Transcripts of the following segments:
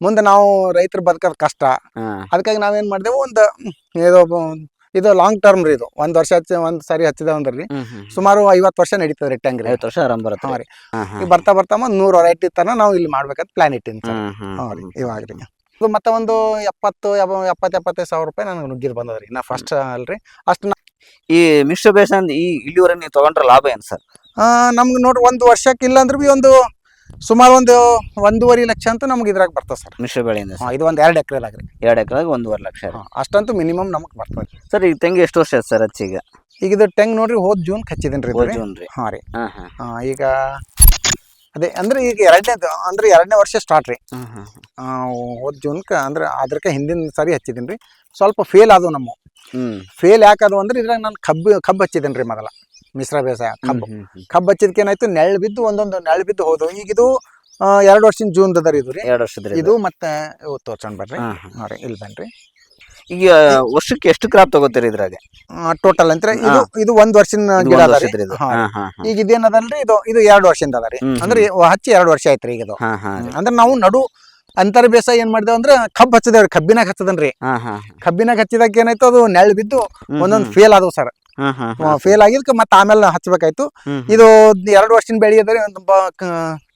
ಮುಂದೆ ನಾವು ರೈತರು ಬದುಕೋದು ಕಷ್ಟ. ಅದಕ್ಕಾಗಿ ನಾವೇನ್ ಮಾಡಿದೆವು ಒಂದು ಇದು ಇದು ಲಾಂಗ್ ಟರ್ಮ್ ರೀ ಇದು. ಒಂದ್ ವರ್ಷ ಹಚ್ಚಿ ಒಂದ್ ಸಾರಿ ಹಚ್ಚಿದ ಅಂದ್ರಿ ಸುಮಾರು ಐವತ್ ವರ್ಷ ನಡೀತದ್ರಿ ಟ್ಯಾಂಗ್ ಐವತ್ ಐವತ್ತು ವರ್ಷ ಆರಾಮ್ ಬರುತ್ತೆ. ರೀ. ಈಗ ಬರ್ತಾ ಬರ್ತಾ ಒಂದ್ ನೂರ್ ವೆರೈಟಿ ತನ ನಾವು ಇಲ್ಲಿ ಮಾಡ್ಬೇಕಂತ ಪ್ಲಾನ್ ಇಟ್ಟಿನಿ ಸರ್. ಹ್ಮ್ ಹ್ಮ್ ಹಾ ರೀ ಇವಾಗ ರೀ. ಇದು ಮತ್ತೆ ಒಂದು ಎಪ್ಪತ್ತು ಎಪ್ಪ- ಎಪ್ಪತ್ತು ಎಪ್ಪತ್ತೈದು ಸಾವಿರ ರೂಪಾಯಿ ನನಗೆ ನುಗ್ಗಿದ್ ಬಂದದ್ರಿ ನಾ ಫಸ್ಟ್ ಅಲ್ರಿ. ಅಷ್ಟು ಈ ಮಿಶ್ರ ಬೇಸಾಯ ಈ ಇಲ್ಲಿವರೆಗೆ ನೀವು ತಗೊಂಡ್ರ ಲಾಭ ಏನ್ ಸರ್? ನಮ್ಗೆ ನೋಡ್ರಿ ಒಂದು ವರ್ಷಕ್ಕೆ ಇಲ್ಲ ಅಂದ್ರೆ ಬಿ ಒಂದು ಸುಮಾರು ಒಂದು ಒಂದೂವರೆ ಲಕ್ಷ ಅಂತ ನಮ್ಗೆ ಇದ್ರಾಗ ಬರ್ತದೆ ಸರ್. ಮಿಶ್ರ ಬೆಳೆಯಿಂದ ಹಾಂ ಇದು ಒಂದು ಎರಡು ಎಕರೆ ಆಗ್ರಿ. ಎರಡು ಎಕರೆಗೆ ಒಂದೂವರೆ ಲಕ್ಷ ರೀ. ಅಷ್ಟಂತೂ ಮಿನಿಮಮ್ ನಮಗೆ ಬರ್ತದೆ ಸರ್ ಈಗ ತೆಂಗು ಎಷ್ಟು ವರ್ಷ ಆಯ್ತು ಸರ್ ಹಚ್ಚೀಗ ಈಗ ಇದು ಟೆಂಗ್ ನೋಡ್ರಿ ಹೋದ್ ಜೂನ್ ಹಚ್ಚಿದ್ದೀನಿ ರೀ ಜೂನ್ ರೀ. ಹಾಂ ರೀ. ಹಾ ಹಾ. ಆ, ಈಗ ಅದೇ ಅಂದ್ರೆ ಈಗ ಎರಡನೇ ಅಂದ್ರೆ ಎರಡನೇ ವರ್ಷ ಸ್ಟಾರ್ಟ್ ರೀ. ಆ, ಹೋದ್ ಜೂನ್ಕ ಅಂದ್ರೆ ಅದ್ರಕ ಹಿಂದಿನ ಸಾರಿ ಹಚ್ಚಿದೀನಿ ರೀ. ಸ್ವಲ್ಪ ಫೇಲ್ ಆದವು ನಮ್ಮ. ಫೇಲ್ ಯಾಕದು ಅಂದ್ರೆ ಇದ್ರಾಗ ನಾನು ಕಬ್ಬು ಕಬ್ಬು ಹಚ್ಚಿದ್ದೀನಿ ರೀ ಮೊದಲ. ಮಿಶ್ರ ಬೇಸಾಯ ಕಬ್ಬು. ಕಬ್ಬು ಹಚ್ಚಿದ್ಕೆ ಏನಾಯ್ತು ನೆಳ್ ಬಿದ್ದು ಒಂದೊಂದು ನೆಳ್ ಬಿದ್ದು ಹೋದವು ಈಗ ಇದು ಎರಡು ವರ್ಷದ ಜೂನ್ ಅದ ರೀ ಇದು ರೀ. ಎರಡು ವರ್ಷದ ಇದು. ಮತ್ತೆ ಇವು ತೋರ್ಸೋಣ ಬರ್ರಿ. ನೋಡ್ರಿ ಇಲ್ಲಿ ಬನ್ರಿ. ಈಗ ವರ್ಷಕ್ಕೆ ಎಷ್ಟು ಕ್ರಾಪ್ ತಗೋತೀರಿ ಇದ್ರಾಗ? ಟೋಟಲ್ ಅಂತ ಇದು ಇದು ಒಂದ್ ವರ್ಷದ ಗಿಡ ಈಗ ಇದೇನದಲ್ರಿ ಇದು ಇದು ಎರಡು ವರ್ಷದಿಂದ ಅದ ರೀ. ಅಂದ್ರೆ ಹಚ್ಚಿ ಎರಡು ವರ್ಷ ಆಯ್ತ್ರಿ ಈಗ ಇದು. ಅಂದ್ರೆ ನಾವು ನಡು ಅಂತರ ಬೇಸಾಯ ಏನ್ ಮಾಡಿದೇವ್ ಅಂದ್ರೆ ಕಬ್ಬ್ ಹಚ್ಚದೇವ್ರಿ ಕಬ್ಬಿನಾಗ ಹಚ್ಚದನ್ರಿ ಕಬ್ಬಿನಾಗ ಹಚ್ಚಿದಾಗ ಏನಾಯ್ತು ಅದು ನೆಳ್ ಬಿದ್ದು ಒಂದೊಂದು ಫೇಲ್ ಆದವು ಸರ್. ಫೇಲ್ ಆಗಿದ್ಕ ಮತ್ತೆ ಆಮೇಲೆ ಹಚ್ಬೇಕಾಯ್ತು. ಇದು ಎರಡು ವರ್ಷದ ಬೆಳೆ ಅದ ತುಂಬಾ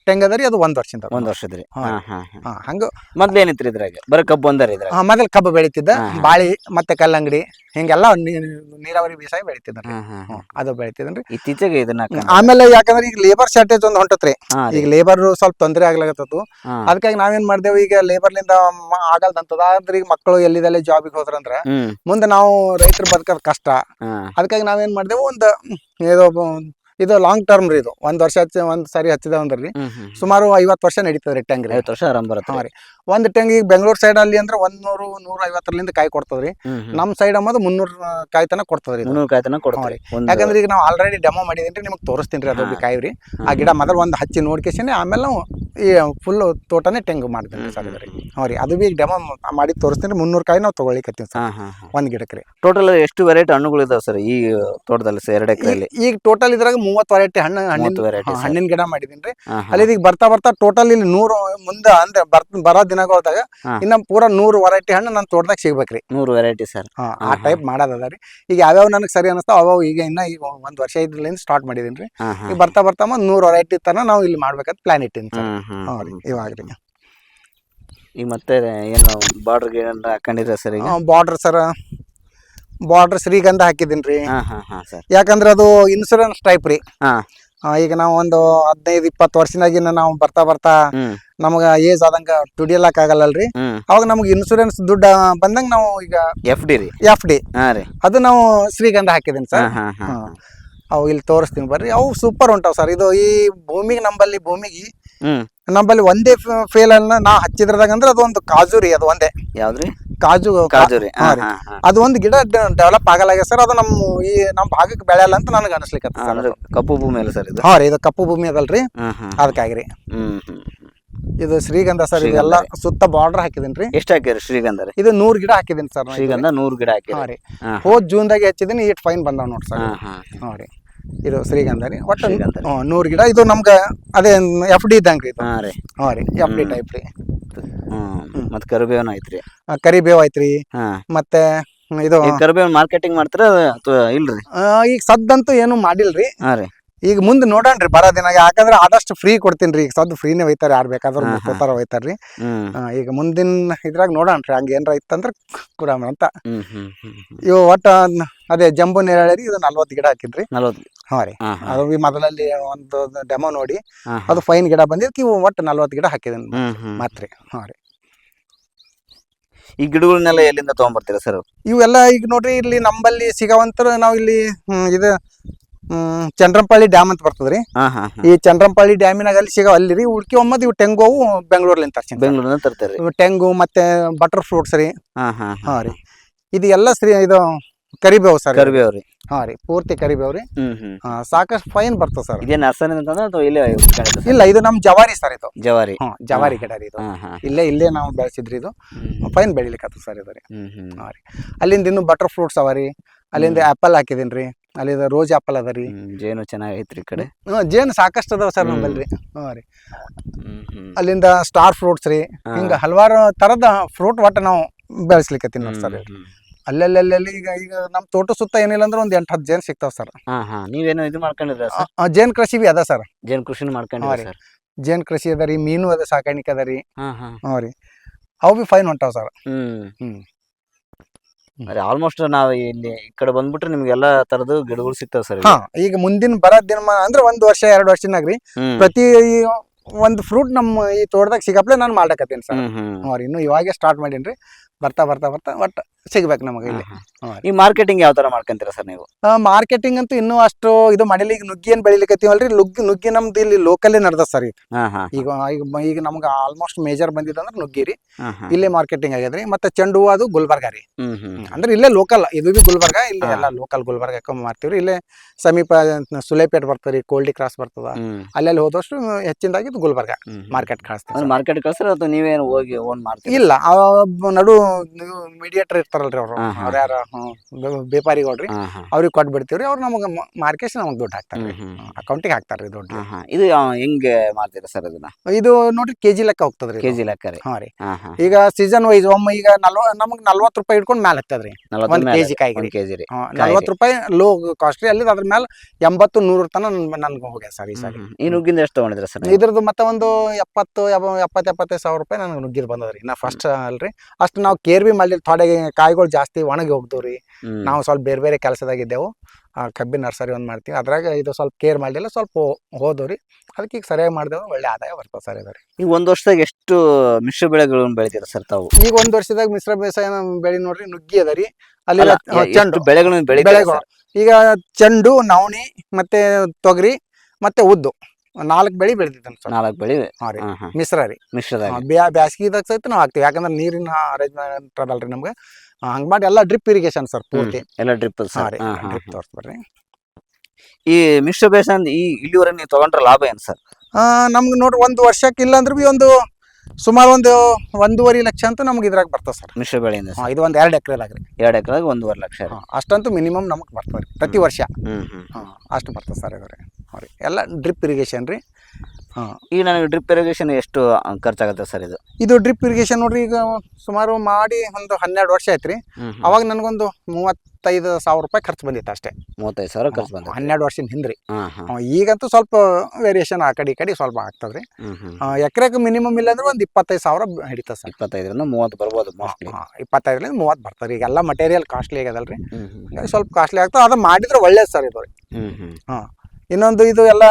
ತೆಂಗ್ ಅದ ರೀ ಅದು ಒಂದ್ ವರ್ಷದಿಂದ ಒಂದ್ ವರ್ಷದ್ರಿ. ರೀ ಹಾ ಹಾ ಹಾ. ಹಂಗ. ಮೊದ್ಲ ಏನಿತ್ರಿ ಇದ್ರಾಗ? ಬರೀ ಕಬ್ಬು ಒಂದರಿ ಇದ್ರಾಗ? ಹಾ, ಮೊದಲ್ ಕಬ್ಬು ಬೆಳಿತಿದ್ದ. ಬಾಳಿ ಮತ್ತೆ ಕಲ್ಲಂಗಡಿ ಹಿಂಗೆಲ್ಲ ನೀ- ನೀರಾವರಿ ಬೇಸಾಯ ಬೆಳಿತಿದ್ದ ಅದ. ಅದು ಬೆಳಿತಿದ್ರಿ ಇತ್ತೀಚೆಗೆ ಇದನ್ನ. ಆಮೇಲೆ ಯಾಕಂದ್ರೆ ಈಗ ಲೇಬರ್ ಶಾರ್ಟೇಜ್ ಒಂದು ಹೊಂಟತ್ರಿ. ಹಾ ರೀ. ಈಗ ಲೇಬರ್ ಸ್ವಲ್ಪ ತೊಂದರೆ ಆಗ್ಲಾಗತ್ತದು ಹಾ. ಅದಕ್ಕಾಗಿ ನಾವೇನ್ ಮಾಡ್ದೇವು ಈಗ ಲೇಬರ್ಲಿಂದ ಆಗಲ್ದಂತದ. ಆದ್ರೆ ಈಗ ಮಕ್ಕಳು ಎಲ್ಲಿದಲ್ಲೇ ಜಾಬಿಗೆ ಹೋದ್ರಂದ್ರ ಹ್ಮ್. ಮುಂದೆ ನಾವು ರೈತರು ಬದುಕೋದ್ ಕಷ್ಟ. ಹಾ. ಅದಕ್ಕಾಗಿ ನಾವೇನ್ ಮಾಡ್ದೇವು ಒಂದು ಏನೋ ಇದು ಲಾಂಗ್ ಟರ್ಮ್ ರೀ ಇದು. ಒಂದ್ ವರ್ಷ ಹಚ್ಚಿ ಒಂದ್ ಸಾರಿ ಹಚ್ಚಿದ ಅಂದ್ರಿ ಸುಮಾರು ಐವತ್ತು ವರ್ಷ ನಡೀತದ್ರಿ ಟೆಂಗ್ ರೀ. ಐವತ್ತು ವರ್ಷ ಆರಾಮ್ ಬರುತ್ತೆ. ರೀ. ಒಂದ್ ಟೆಂಗ್ ಈಗ ಬೆಂಗಳೂರು ಸೈಡ್ ಅಲ್ಲಿ ಅಂದ್ರೆ ಒಂದ್ ನೂರು ನೂರ ಐವತ್ತರಲಿಂದ ಕಾಯಿ ಕೊಡ್ತದ್ರಿ. ನಮ್ ಸೈಡ್ ಅನ್ನೋದು ಮುನ್ನೂರ್ ಕಾಯಿ ತನಕ ಕೊಡ್ತದ್ರಿ. ಮುನ್ನೂರು ಕಾಯಿ ತನಕ ಕೊಡ್ತೀರಿ ಯಾಕಂದ್ರೆ ಈಗ ನಾವು ಆಲ್ರೆಡಿ ಡೆಮೋ ಮಾಡಿದೀನಿ ನಿಮ್ಗೆ ತೋರಿಸ್ತೀನಿ ರೀ ಅದು ಹಾ. ಕಾಯಿ ರೀ. ಆ ಗಿಡ ಮೊದಲು ಒಂದ್ ಹಚ್ಚಿ ನೋಡ್ಕೇಸಿನಿ ಆಮೇಲೆ ನಾವು ಈ ಫುಲ್ ತೋಟನೇ ತೆಂಗು ಮಾಡ್ತೀನಿ ಸರ್ ಇದ್ರಿ ಹ್ಞೂ ರೀ ಅದು ಬಿ ಈಗ ಡೆಮೋ ಮಾಡಿ ತೋರಿಸ್ತೀನಿ ಮುನ್ನೂರು ಕಾಯಿ ನಾವು ತೊಗೊಳಿಕತ್ತೀವಿ ಸರ್. ಒಂದು ಗಿಡಕ್ಕೆ ರೀ. ಟೋಟಲ್ ಎಷ್ಟು ವೆರೈಟಿ ಹಣ್ಣುಗಳು ಇದಾವೆ ಸರ್ ಈ ತೋಟದಲ್ಲಿ ಸರ್ ಎರಡು ಎಕರೆಯಲ್ಲಿ? ಈಗ- ಟೋಟಲ್ ಇದ್ರಾಗ ಮೂವತ್ತು ವೆರೈಟಿ ಹಣ್ಣು ಹಣ್ಣಿನ ವೆರೈಟಿ ಹಣ್ಣಿನ ಗಿಡ ಮಾಡಿದೀನಿ ರೀ. ಅಲ್ಲಿ ಈಗ ಬರ್ತಾ ಬರ್ತಾ ಟೋಟಲ್ ಇಲ್ಲಿ ನೂರು ಮುಂದೆ ಅಂದ್ರೆ ಬರ್ ಬರೋ ದಿನಗಳದಾಗ. ಇನ್ನ ಪೂರಾ ನೂರು ವೆರೈಟಿ ಹಣ್ಣು ನನ್ನ ತೋಟದಾಗ ಸಿಗ್ಬೇಕ್ರಿ ನೂರು ವೆರೈಟಿ ಸರ್. ಆ ಟೈಪ್ ಮಾಡೋದದ ರೀ. ಈಗ ಯಾವ್ಯಾವ ನನಗೆ ಸರಿ ಅನಿಸ್ತಾವ ಅವಾಗ ಈಗ ಇನ್ನ ಈಗ ಒಂದು ವರ್ಷ ಇದ್ರಲಿಂದ ಸ್ಟಾರ್ಟ್ ಮಾಡಿದೀನಿ ರೀ. ಈಗ ಬರ್ತಾ ಬರ್ತಾ ನೂರು ವೆರೈಟಿ ತನ ನಾವು ಇಲ್ಲಿ ಮಾಡ್ಬೇಕಂತ ಪ್ಲಾನ್ ಇಟ್ಟಿನಿ ಸರ್. ರೀ ಇವಾಗ ರೀ ಈಗ ಮತ್ತೆ ಏನು ಬಾರ್ಡರ್ಗೆ ಏನಾರ ಹಾಕೊಂಡಿರ ಸರ್ ಈಗ? ಬಾರ್ಡ್ರ್ ಸರ್ ಬಾರ್ಡ್ರ್ ಶ್ರೀಗಂಧ ಹಾಕಿದ್ದೀನಿ ರೀ. ಹಾ ಹಾ ಹಾ ಸರ್ ಯಾಕಂದ್ರೆ ಅದು ಇನ್ಸೂರೆನ್ಸ್ ಟೈಪ್ ರೀ. ಹಾ. ಆ, ಈಗ ನಾವು ಒಂದು ಹದಿನೈದು ಇಪ್ಪತ್ತು ವರ್ಷನಾಗಿನ ನಾವು ಬರ್ತಾ ಬರ್ತಾ ನಮಗ ನಮಗೆ ಏಜ್ ಆದಂಗ ದುಡಿಯಲಕ್ ಆಗಲ್ಲಲ್ರಿ ಹ್ಮ್. ಅವಾಗ ನಮ್ಗೆ ಇನ್ಸೂರೆನ್ಸ್ ದುಡ್ಡು ಬಂದಂಗ ನಾವು ಈಗ ಎಫ್ ಡಿ ರೀ. ಎಫ್ ಡಿ ಹಾ ರೀ. ಅದು ನಾವು ಶ್ರೀಗಂಧ ಹಾಕಿದ್ದೀನಿ ಹಾ ಸರ್ ಹಾ ಹಾ. ಹಾ. ಅವು ಇಲ್ಲಿ ತೋರಿಸ್ತೀನಿ ಬರ್ರಿ. ಅವು ಸೂಪರ್ ಉಂಟಾವ್ ಸರ್ ಇದು ಈ ಭೂಮಿಗೆ ನಂಬಲ್ಲಿ ಭೂಮಿಗೆ ನಂಬಲ್ಲಿ ಒಂದೇ ಫೇಲ್ ಅನ್ನ ನಾ ಹಚ್ಚಿದ್ರದಾಗ ಅಂದ್ರೆ ಅದು ಒಂದು ಕಾಜು ರೀ ಅದು ಒಂದೇ. ಯಾವ್ದ್ರಿ? ಕಾಜು ಕಾಜು ರೀ. ಹಾ ಹಾ ಹಾ ಹಾ. ಅದು ಒಂದು ಗಿಡ ಡೆವಲಪ್ ಆಗಲ್ಲ ಸರ್ ಅದು ನಮ್ಮ ಈ ನಮ್ಮ ಭಾಗಕ್ಕೆ ಬೆಳೆಯಲ್ಲ ಅಂತ ನನಗೆ ಅನಿಸ್ಲಿಕ್ಕೆ ಹಾ, ಅಂದ್ರೆ ಕಪ್ಪು ಭೂಮಿ ಅಲ್ಲ ಸರ್ ಇದು? ಹಾ ರೀ ಇದು ಕಪ್ಪು ಭೂಮಿ ಅದಲ್ರಿ. ಅದಕ್ಕಾಗಿ ರೀ. ಹ್ಮ್ ಹ್ಮ್ ಇದು ಶ್ರೀಗಂಧ ಸರ್ ಇದೆಲ್ಲ ಸುತ್ತ ಬಾರ್ಡರ್ ಹಾಕಿದೀನಿ ರೀ. ಎಷ್ಟು ಹಾಕಿರಿ ಶ್ರೀಗಂಧ ರೀ? ಇದು ನೂರ್ ಗಿಡ ಹಾಕಿದೀನಿ ಸರ್ ಶ್ರೀಗಂಧ ನೂರು ಗಿಡ ಹಾಕಿದ್ರಿ. ಹಾಕಿರಿ ರೀ. ಹಾ ಹೋದ್ ಜೂನ್ದಾಗೆ ಹಚ್ಚಿದೀನಿ ಇಟ್ ಫೈನ್ ಬಂದಾವ್ ನೋಡಿ ಸರ್. ಹಾ ಹಾ. ಹಾ ರೀ. ಇದು ಶ್ರೀಗಂಧ ರೀ ಒಟ್ಟು ಶ್ರೀಗಂಧ ರೀ. ಹ್ಮ್, ಗಿಡ. ಇದು ನಮ್ಗೆ ಅದೇ ಎಫ್ ಡಿ ಇದ್ದಂಗೆ ರೀ ಇದು. ಹಾ ರೀ. ಹಾಂ ರೀ ಎಫ್ ಡಿ. ಟೈಪ್ ರೀ. ಹ್ಮ್. ಮತ್ತೆ ಕರಿಬೇವನ ಐತ್ರಿ. ಆ, ಕರಿಬೇವು ಐತ್ರಿ. ಹಾ. ಮತ್ತೆ ಹ್ಮ್, ಇದು ಈ ಕರಿಬೇವನ್ ಮಾರ್ಕೆಟಿಂಗ್ ಮಾಡ್ತೀರಾ ಅಥವಾ ಇಲ್ರಿ? ಆ, ಈಗ ಸದ್ದಂತೂ ಏನು ಮಾಡಿಲ್ರಿ. ಹಾ ರೀ. ಈಗ ಮುಂದೆ ನೋಡೋಣ್ರಿ ಬರೋ ದಿನ ಯಾಕಂದ್ರೆ ಆದಷ್ಟು ಫ್ರೀ ಕೊಡ್ತೀನಿ ರೀ. ಈಗ ಸದ್ದು ಫ್ರೀನೇ ಒಯ್ತಾರೆ. ಯಾರು ಬೇಕಾದ್ರೂ ಹಾ, ಹಾ. ರೀ. ಈಗ ಮುಂದಿನ ಇದ್ರಾಗ ನೋಡೋಣ್ರಿ ಹಂಗೆ ಏನಾರ ಇತ್ತಂದ್ರೆ ಕೊಡೋಣ ಅಂತ. ಹ್ಮ್ ಹ್ಮ್ ಹ್ಮ್ ಹ್ಮ್. ಇವು ಒಟ್ಟು ಅದೇ ಜಂಬು ನೇರಳೆ ರೀ ಇದು ನಲ್ವತ್ತು ಗಿಡ ಹಾಕಿದ್ರಿ. ನಲ್ವತ್ತು ಹಾಂ ರೀ. ಹಾ ಹಾ. ಅದು ಈ ಮೊದಲಲ್ಲಿ ಒಂದು ಡೆಮೋ ನೋಡಿ ಹಾ ಅದು ಫೈನ್ ಗಿಡ ಬಂದಿದ್ದು ಇವು ಒಟ್ಟು ನಲ್ವತ್ತು ಗಿಡ ಹಾಕಿದ್ದೀನಿ ಹ್ಮ್ ಹ್ಮ್ ಮಾತ್ರಿ. ಹಾಂ ರೀ. ಈ ಗಿಡಗಳನ್ನೆಲ್ಲ ಎಲ್ಲಿಂದ ತಗೊಂಡ್ಬರ್ತೀರಾ ಸರ್ ಇವೆಲ್ಲ ಈಗ ನೋಡ್ರಿ ಇಲ್ಲಿ ನಂಬಲ್ಲಿ ಸಿಗವಂತರ ನಾವು ಇಲ್ಲಿ ಹ್ಮ್, ಇದು ಹ್ಮ್, ಚಂದ್ರಂಪಳ್ಳಿ ಡ್ಯಾಮ್ ಅಂತ ಬರ್ತದ್ರಿ ಹಾ ಹಾ ಹಾ. ಈ ಚಂದ್ರಂಪಳ್ಳಿ ಡ್ಯಾಮಿನಾಗ ಅಲ್ಲಿ ಸಿಗೋ ಅಲ್ಲಿ ರೀ. ಉಳ್ಕಿ ಒಮ್ಮದ್ ಇವು ಟೆಂಗೋವು ಬೆಂಗಳೂರ್ಲಿಂದ ತರ್ಸಿನಿ ಬೆಂಗಳೂರಿಂದ ತರ್ತಾರೆ. ಇವು ಟೆಂಗು ಮತ್ತೆ ಬಟರ್ ಫ್ರೂಟ್ಸ್ ರೀ ಹಾ ಹಾ ಹಾ ಹಾಂ. ರೀ. ಇದು ಎಲ್ಲ ಶ್ರೀ ಇದು ಕರಿಬೇವು ಸರ್. ಕರಿಬೇವು ರೀ. ಹಾಂ ರೀ ಪೂರ್ತಿ ಕರಿಬೇವ್ರಿ ರೀ. ಹ್ಮ್ ಹ್ಮ್. ಹಾಂ ಸಾಕಷ್ಟು ಫೈನ್ ಬರ್ತದೆ ಸರ್ ಇದೇ ನರ್ಸರಿ ಅಂತಂದ್ರೆ ಅಥವಾ ಇಲ್ಲೇ ಸರ್? ಇಲ್ಲ ಇದು ನಮ್ಮ ಜವಾರಿ ಸರ್ ಇದು. ಜವಾರಿ. ಹಾ ಜವಾರಿ ಗಿಡ ರೀ ಇದು. ಹಾ ಹಾ. ಇಲ್ಲೇ ಇಲ್ಲೇ ನಾವು ಬೆಳೆಸಿದ್ರಿ ಇದು. ಹ್ಮ್. ಫೈನ್ ಬೆಳಿಲಿಕ್ಕೆ ಸರ್ ಇದು ರೀ. ಹ್ಮ್ ಹ್ಮ್. ಹಾಂ ರೀ. ಅಲ್ಲಿಂದ ಇನ್ನು ಬಟರ್ ಫ್ರೂಟ್ಸ್ ಅವ ರೀ. ಅಲ್ಲಿಂದ ಆ್ಯಪಲ್ ಹಾಕಿದೀನಿ ರೀ. ಅಲ್ಲಿ ರೋಜ್ ಆಪಲ್ ಅದ ರೀ. ಹ್ಮ್, ಜೇನು ಚೆನ್ನಾಗೈತ್ರಿ ಈ ಕಡೆ. ಹ್ಮ್, ಜೇನು ಸಾಕಷ್ಟು ಅದಾವ ಸರ್ ಹ್ಮ್. ನಮ್ಮಲ್ಲಿ ರೀ. ಹ್ಮ್, ಹ್ಮ್. ಅಲ್ಲಿಂದ ಸ್ಟಾರ್ ಫ್ರೂಟ್ಸ್ ರೀ. ಹಾ. ಹಿಂಗ ಹಲವಾರು ತರದ ಫ್ರೂಟ್ ಒಟ್ಟ ನಾವು ಬೆಳೆಸ್ಲಿಕ್ಕೆ ನೋಡಿ ಸರ್ ಹ್ಮ್, ಹ್ಮ್. ಅಲ್ಲೆಲ್ಲೆಲ್ಲಿ ಈಗ ಈಗ ನಮ್ಮ ತೋಟ ಸುತ್ತ ಏನಿಲ್ಲ ಅಂದ್ರೆ ಒಂದ್ ಎಂಟು ಹತ್ತು ಜೇನ್ ಸಿಗ್ತಾವ ಸರ್. ಹಾ ಹಾ. ನೀವೇನು ಇದು ಮಾಡ್ಕೊಂಡಿದ್ರ ಸರ್? ಜೇನ್ ಕೃಷಿ ಬಿ ಅದ ಸರ್. ಜೇನ್ ಕೃಷಿ ಹಾ ಸರ್? ಜೇನ್ ಕೃಷಿ ಅದ ರೀ ಮೀನು ಅದ ಸಾಕಾಣಿಕೆ ಅದ ರೀ. ಹಾ ಹಾ. ಹ್ಞೂ ರೀ. ಅವು ಬಿ ಫೈನ್ ಹೊಂಟಾವ ಸರ್. ಹ್ಮ್. ಹ್ಮ್. ಅರೆ ಆಲ್ಮೋಸ್ಟ್ ನಾವು ಇಲ್ಲಿ ಈ ಕಡೆ ಬಂದ್ಬಿಟ್ರೆ ನಿಮ್ಗೆ ಎಲ್ಲಾ ತರದ್ದು ಗಿಡಗಳು ಸಿಗ್ತಾವ ಸರ್ ಹಾ ಈಗ ಮುಂದಿನ ಬರೋ ದಿನ ಅಂದ್ರೆ ಒಂದ್ ವರ್ಷ ಎರಡು ವರ್ಷನಾಗ ರೀ. ಹ್ಮ್. ಪ್ರತಿ ಒಂದು ಫ್ರೂಟ್ ನಮ್ಮ ಈ ತೋಟದಾಗ ಸಿಗಪ್ಲೆ ನಾನು ಮಾಡಕತ್ತೀನಿ ಸರ್. ಹ್ಮ್ ಹ್ಮ್. ಹ್ಞೂ ರೀ. ಇನ್ನು ಇವಾಗೆ ಸ್ಟಾರ್ಟ್ ಮಾಡೀನಿ ಬರ್ತಾ ಬರ್ತಾ ಬರ್ತಾ ಒಟ್ಟು ಸಿಗ್ಬೇಕು ನಮಗೆ ಇಲ್ಲಿ. ಈ ಮಾರ್ಕೆಟಿಂಗ್ ಯಾವ ತರ ಮಾಡ್ಕೊಂತೀರ ಸರ್ ನೀವು? ಮಾರ್ಕೆಟಿಂಗ್ ಅಂತೂ ಇನ್ನೂ ಅಷ್ಟು ಇದು ಮಾಡಿಲ್ಲ ಈಗ ನುಗ್ಗಿ ಏನ್ ಬೆಳಿಲಿಕತ್ತೀವಲ್ರಿ ನುಗ್ಗಿ ನುಗ್ಗಿ ನಮ್ದು ಇಲ್ಲಿ ಲೋಕಲ್ಲೇ ನಡೆದ ಸರ್ ಈಗ ಈಗ ಈಗ ನಮ್ಗೆ ಆಲ್ಮೋಸ್ಟ್ ಮೇಜರ್ ಬಂದಿದ್ದು ಅಂದ್ರೆ ನುಗ್ಗಿರಿ ಇಲ್ಲೇ ಮಾರ್ಕೆಟಿಂಗ್ ಆಗ್ಯದ್ರಿ ಮತ್ತೆ ಚೆಂಡು ಹೂವು ಅದು ಗುಲ್ಬರ್ಗ ರೀ. ಅಂದ್ರೆ ಇಲ್ಲೇ ಲೋಕಲ್ ಇದು ಬಿ ಗುಲ್ಬರ್ಗ ಇಲ್ಲಿ ಎಲ್ಲ ಲೋಕಲ್ ಗುಲ್ಬರ್ಗ ಮಾರ್ತೀವ್ರಿ ಇಲ್ಲೇ ಸಮೀಪ ಸುಲೇಪೇಟ್ ಬರ್ತದೆ ರೀ ಕೋಲ್ಡಿ ಕ್ರಾಸ್ ಬರ್ತದ. ಅಲ್ಲೆಲ್ಲಿ ಹೋದಷ್ಟು ಹೆಚ್ಚಿನದಾಗಿ ಇದು ಗುಲ್ಬರ್ಗ ಮಾರ್ಕೆಟ್ ಕಳಿಸ್ತೀವಿ ಮಾರ್ಕೆಟ್ ಕಳಿಸ್ರೆ ಅಥವಾ ನೀವೇನು ಹೋಗಿ ಓನ್ ಮಾಡ್ತೀವಿ ಇಲ್ಲ ನಡು ಮೀಡಿಯೇಟರ್ ಇರ್ತಾರಲ್ರಿ ಅವರು. ಅವ್ರ ಯಾರ ಹಾ ಅವ್ರಿಗೆ ಕೊಟ್ಟು ಬಿಡ್ತೀವ್ರಿ ಅವ್ರು ನಮಗೆ ಮಾರ್ಕೆಟ್ ನಮಗೆ ದುಡ್ಡು ಹಾಕ್ತಾರೆ ಅಕೌಂಟಿಗೆ ಹಾಕ್ತಾರ್ರಿ ದುಡ್ಡು. ಇದು ಹೆಂಗೆ ಮಾಡ್ತೀರಾ ಸರ್ ಅದನ್ನ ಇದು ನೋಡ್ರಿ ಕೆಜಿ ಲೆಕ್ಕ ಹೋಗ್ತದ್ರಿ. ಕೆಜಿ ಲೆಕ್ಕ ರೀ. ಹಾ ರೀ. ಈಗ ಸೀಸನ್ ವೈಸ್ ಒಮ್ಮೆ ಈಗ ನಲ್ವ ನಮಗೆ ನಲ್ವತ್ತು ರೂಪಾಯಿ ಇಟ್ಕೊಂಡು ಮ್ಯಾಲೆ ಹತ್ತದ್ರಿ. ಒಂದು ಕೆಜಿ ಕಾಯಿ ಕೆಜಿ ರೀ. ನಲ್ವತ್ತು ರೂಪಾಯಿ ಲೋ ಕಾಸ್ಟ್ಲಿ ಅಲ್ಲಿ ಅದ್ರ ಮೇಲೆ ಎಂಬತ್ತು ನೂರು ತನ ನನ್ಗೆ ಹೋಗ್ಯ ಸರ್ ಈ ಸಾರಿ. ಈ ನುಗ್ಗಿಂದ ಎಷ್ಟು ತೊಗೊಂಡಿದ್ರೆ ಸರ್? ಇದ್ರದ್ದು ಮತ್ತೆ ಒಂದು ಎಪ್ಪತ್ತು ಎಪ್ಪ- ಎಪ್ಪತ್ತು ಎಪ್ಪತ್ತೈದು ಸಾವಿರ ರೂಪಾಯಿ ನನಗೆ ನುಗ್ಗಿದ್ ಬಂದದ್ರಿ. ನಾ ಫಸ್ಟ್ ಅಲ್ರಿ. ಅಷ್ಟು ನಾವು ಕೇರ್ ಬಿ ಮಾಡಿ ಥೋಡೆ ಕಾಯಿಗಳು ಜಾಸ್ತಿ ಒಣಗಿ ಹೋಗ್ದವ್ರಿ ರೀ ನಾವು ಸ್ವಲ್ಪ ಬೇರೆ ಬೇರೆ ಕೆಲಸದಾಗಿದ್ದೆವು. ಕಬ್ಬಿನ ನರ್ಸರಿ ಒಂದು ಮಾಡ್ತೀವಿ. ಅದ್ರಾಗ ಇದು ಸ್ವಲ್ಪ ಕೇರ್ ಮಾಡಲಿಲ್ಲ ಸ್ವಲ್ಪ ಹೋದವ್ರಿ. ಅದಕ್ಕೆ ಈಗ ಸರಿಯಾಗಿ ಮಾಡಿದೆವು ಒಳ್ಳೆ ಆದಾಯ ಬರ್ತದೆ ಸರ್ ಇದ್ರಿ ಈಗ ಒಂದ್ ವರ್ಷದಾಗ ಎಷ್ಟು ಮಿಶ್ರ ಬೆಳೆಗಳನ್ನು ಬೆಳಿತೀರ ಸರ್ ತಾವು? ಈಗ ಒಂದ್ ವರ್ಷದಾಗ ಮಿಶ್ರ ಬೇಸಾಯ ಬೆಳಿ ನೋಡ್ರಿ ನುಗ್ಗಿ ಅದ ರೀ. ಅಲ್ಲಿ ಚೆಂಡು ಬೆಳೆಗಳನ್ನು ಬೆಳೆಗಳು. ಈಗ ಚೆಂಡು ನವಣಿ ಮತ್ತೆ ತೊಗರಿ ಮತ್ತೆ ಉದ್ದು. ನಾಲ್ಕು ಬೆಳಿ ಬೆಳೆದಿದ್ದಾನೆ ಸರ್. ನಾಲ್ಕು ಬೆಳಿ ಮಿಶ್ರ ರೀ. ಮಿಶ್ರ ಬ್ಯಾಸಗಿದಾಗ ಸಹಿತ ನಾವು ಹಾಕ್ತಿವಿ. ಯಾಕಂದ್ರೆ ನೀರಿನ ಅರೇಂಜ್ಮೆಂಟ್ ಅದಲ್ರಿ ನಮ್ಗೆ. ಹಂಗೆ ಮಾಡಿ ಎಲ್ಲ ಡ್ರಿಪ್ ಇರಿಗೇಷನ್ ಸರ್ ಪೂರ್ತಿ. ಎಲ್ಲ ಡ್ರಿಪ್ ಸರ್ ಡ್ರಿಪ್ ಹಾ. ತೋರಿಸ್ಬರ್ರಿ ಈ ಮಿಶ್ರ ಬೇಸಾಯ ಈ ಇಲ್ಲಿವರೆಗೆ ನೀವು ತಗೊಂಡ್ರೆ ಲಾಭ ಏನ್ ಸರ್ ನಮ್ಗೆ ನೋಡ್ರಿ ಒಂದು ವರ್ಷಕ್ಕೆ ಇಲ್ಲ ಅಂದ್ರೆ ಬಿ ಒಂದು ಸುಮಾರು ಒಂದು ಒಂದೂವರೆ ಲಕ್ಷ ಅಂತ ನಮ್ಗೆ ಇದ್ರಾಗ ಬರ್ತದೆ ಸರ್ ಮಿಶ್ರ ಬೆಳೆಯಿಂದ ಹಾ, ಇದು ಒಂದು ಎರಡು ಎಕರೆ ಆಗ್ರಿ. ಎರಡು ಎಕರೆದಾಗ ಒಂದೂವರೆ ಲಕ್ಷ ಅಷ್ಟಂತೂ ಮಿನಿಮಮ್ ನಮಗೆ ಬರ್ತದೆ ರೀ ಪ್ರತಿ ವರ್ಷ. ಹ್ಮ್ ಹ್ಮ್. ಹಾಂ ಅಷ್ಟು ಬರ್ತದೆ ಸರ್ ಇದು ರೀ. ಹಾಂ ರೀ ಎಲ್ಲ ಡ್ರಿಪ್ ಇರಿಗೇಷನ್ ರೀ. ಈಗ ನನಗೆ ಡ್ರಿಪ್ ಇರಿಗೇಷನ್ ಎಷ್ಟು ಖರ್ಚಾಗುತ್ತೆ ಸರ್ ಇದು? ಇದು ಡ್ರಿಪ್ ಇರಿಗೇಷನ್ ನೋಡ್ರಿ ಈಗ ಸುಮಾರು ಮಾಡಿ ಒಂದು ಹನ್ನೆರಡು ವರ್ಷ ಐತ್ರಿ ಅವಾಗ ನನಗೊಂದು ಮೂವತ್ತೈದು ಸಾವಿರ ರೂಪಾಯಿ ಖರ್ಚು ಬಂದಿತ್ತು ಅಷ್ಟೇ. ಮೂವತ್ತೈದು ಸಾವಿರ ಖರ್ಚು ಬಂದ ಹನ್ನೆರಡು ವರ್ಷದ ಹಿಂದ್ರಿ. ಹಾ ಹಾ. ಹಾ, ಈಗಂತೂ ಸ್ವಲ್ಪ ವೇರಿಯೇಷನ್ ಆ ಕಡೆ ಈ ಕಡೆ ಸ್ವಲ್ಪ ಆಗ್ತದ್ರಿ. ಎಕರೆಗೆ ಮಿನಿಮಮ್ ಇಲ್ಲಾಂದ್ರೆ ಒಂದು ಇಪ್ಪತ್ತೈದು ಸಾವಿರ ಹಿಡಿತದೆ ಸರ್. ಇಪ್ಪತ್ತೈದರಿಂದ ಮೂವತ್ತು ಬರ್ಬೋದು ಇಪ್ಪತ್ತೈದರಿಂದ ಮೂವತ್ತು ಬರ್ತದೆ. ಈಗೆಲ್ಲ ಮಟೀರಿಯಲ್ ಕಾಸ್ಟ್ಲಿ ಆಗ್ಯದಲ್ರಿ ಸ್ವಲ್ಪ ಕಾಸ್ಟ್ಲಿ ಆಗ್ತದೆ. ಅದು ಮಾಡಿದ್ರೆ ಒಳ್ಳೇದು ಸರ್ ಇದು. ಹ್ಮ್ ಇನ್ನೊಂದು ಇದು ಎಲ್ಲ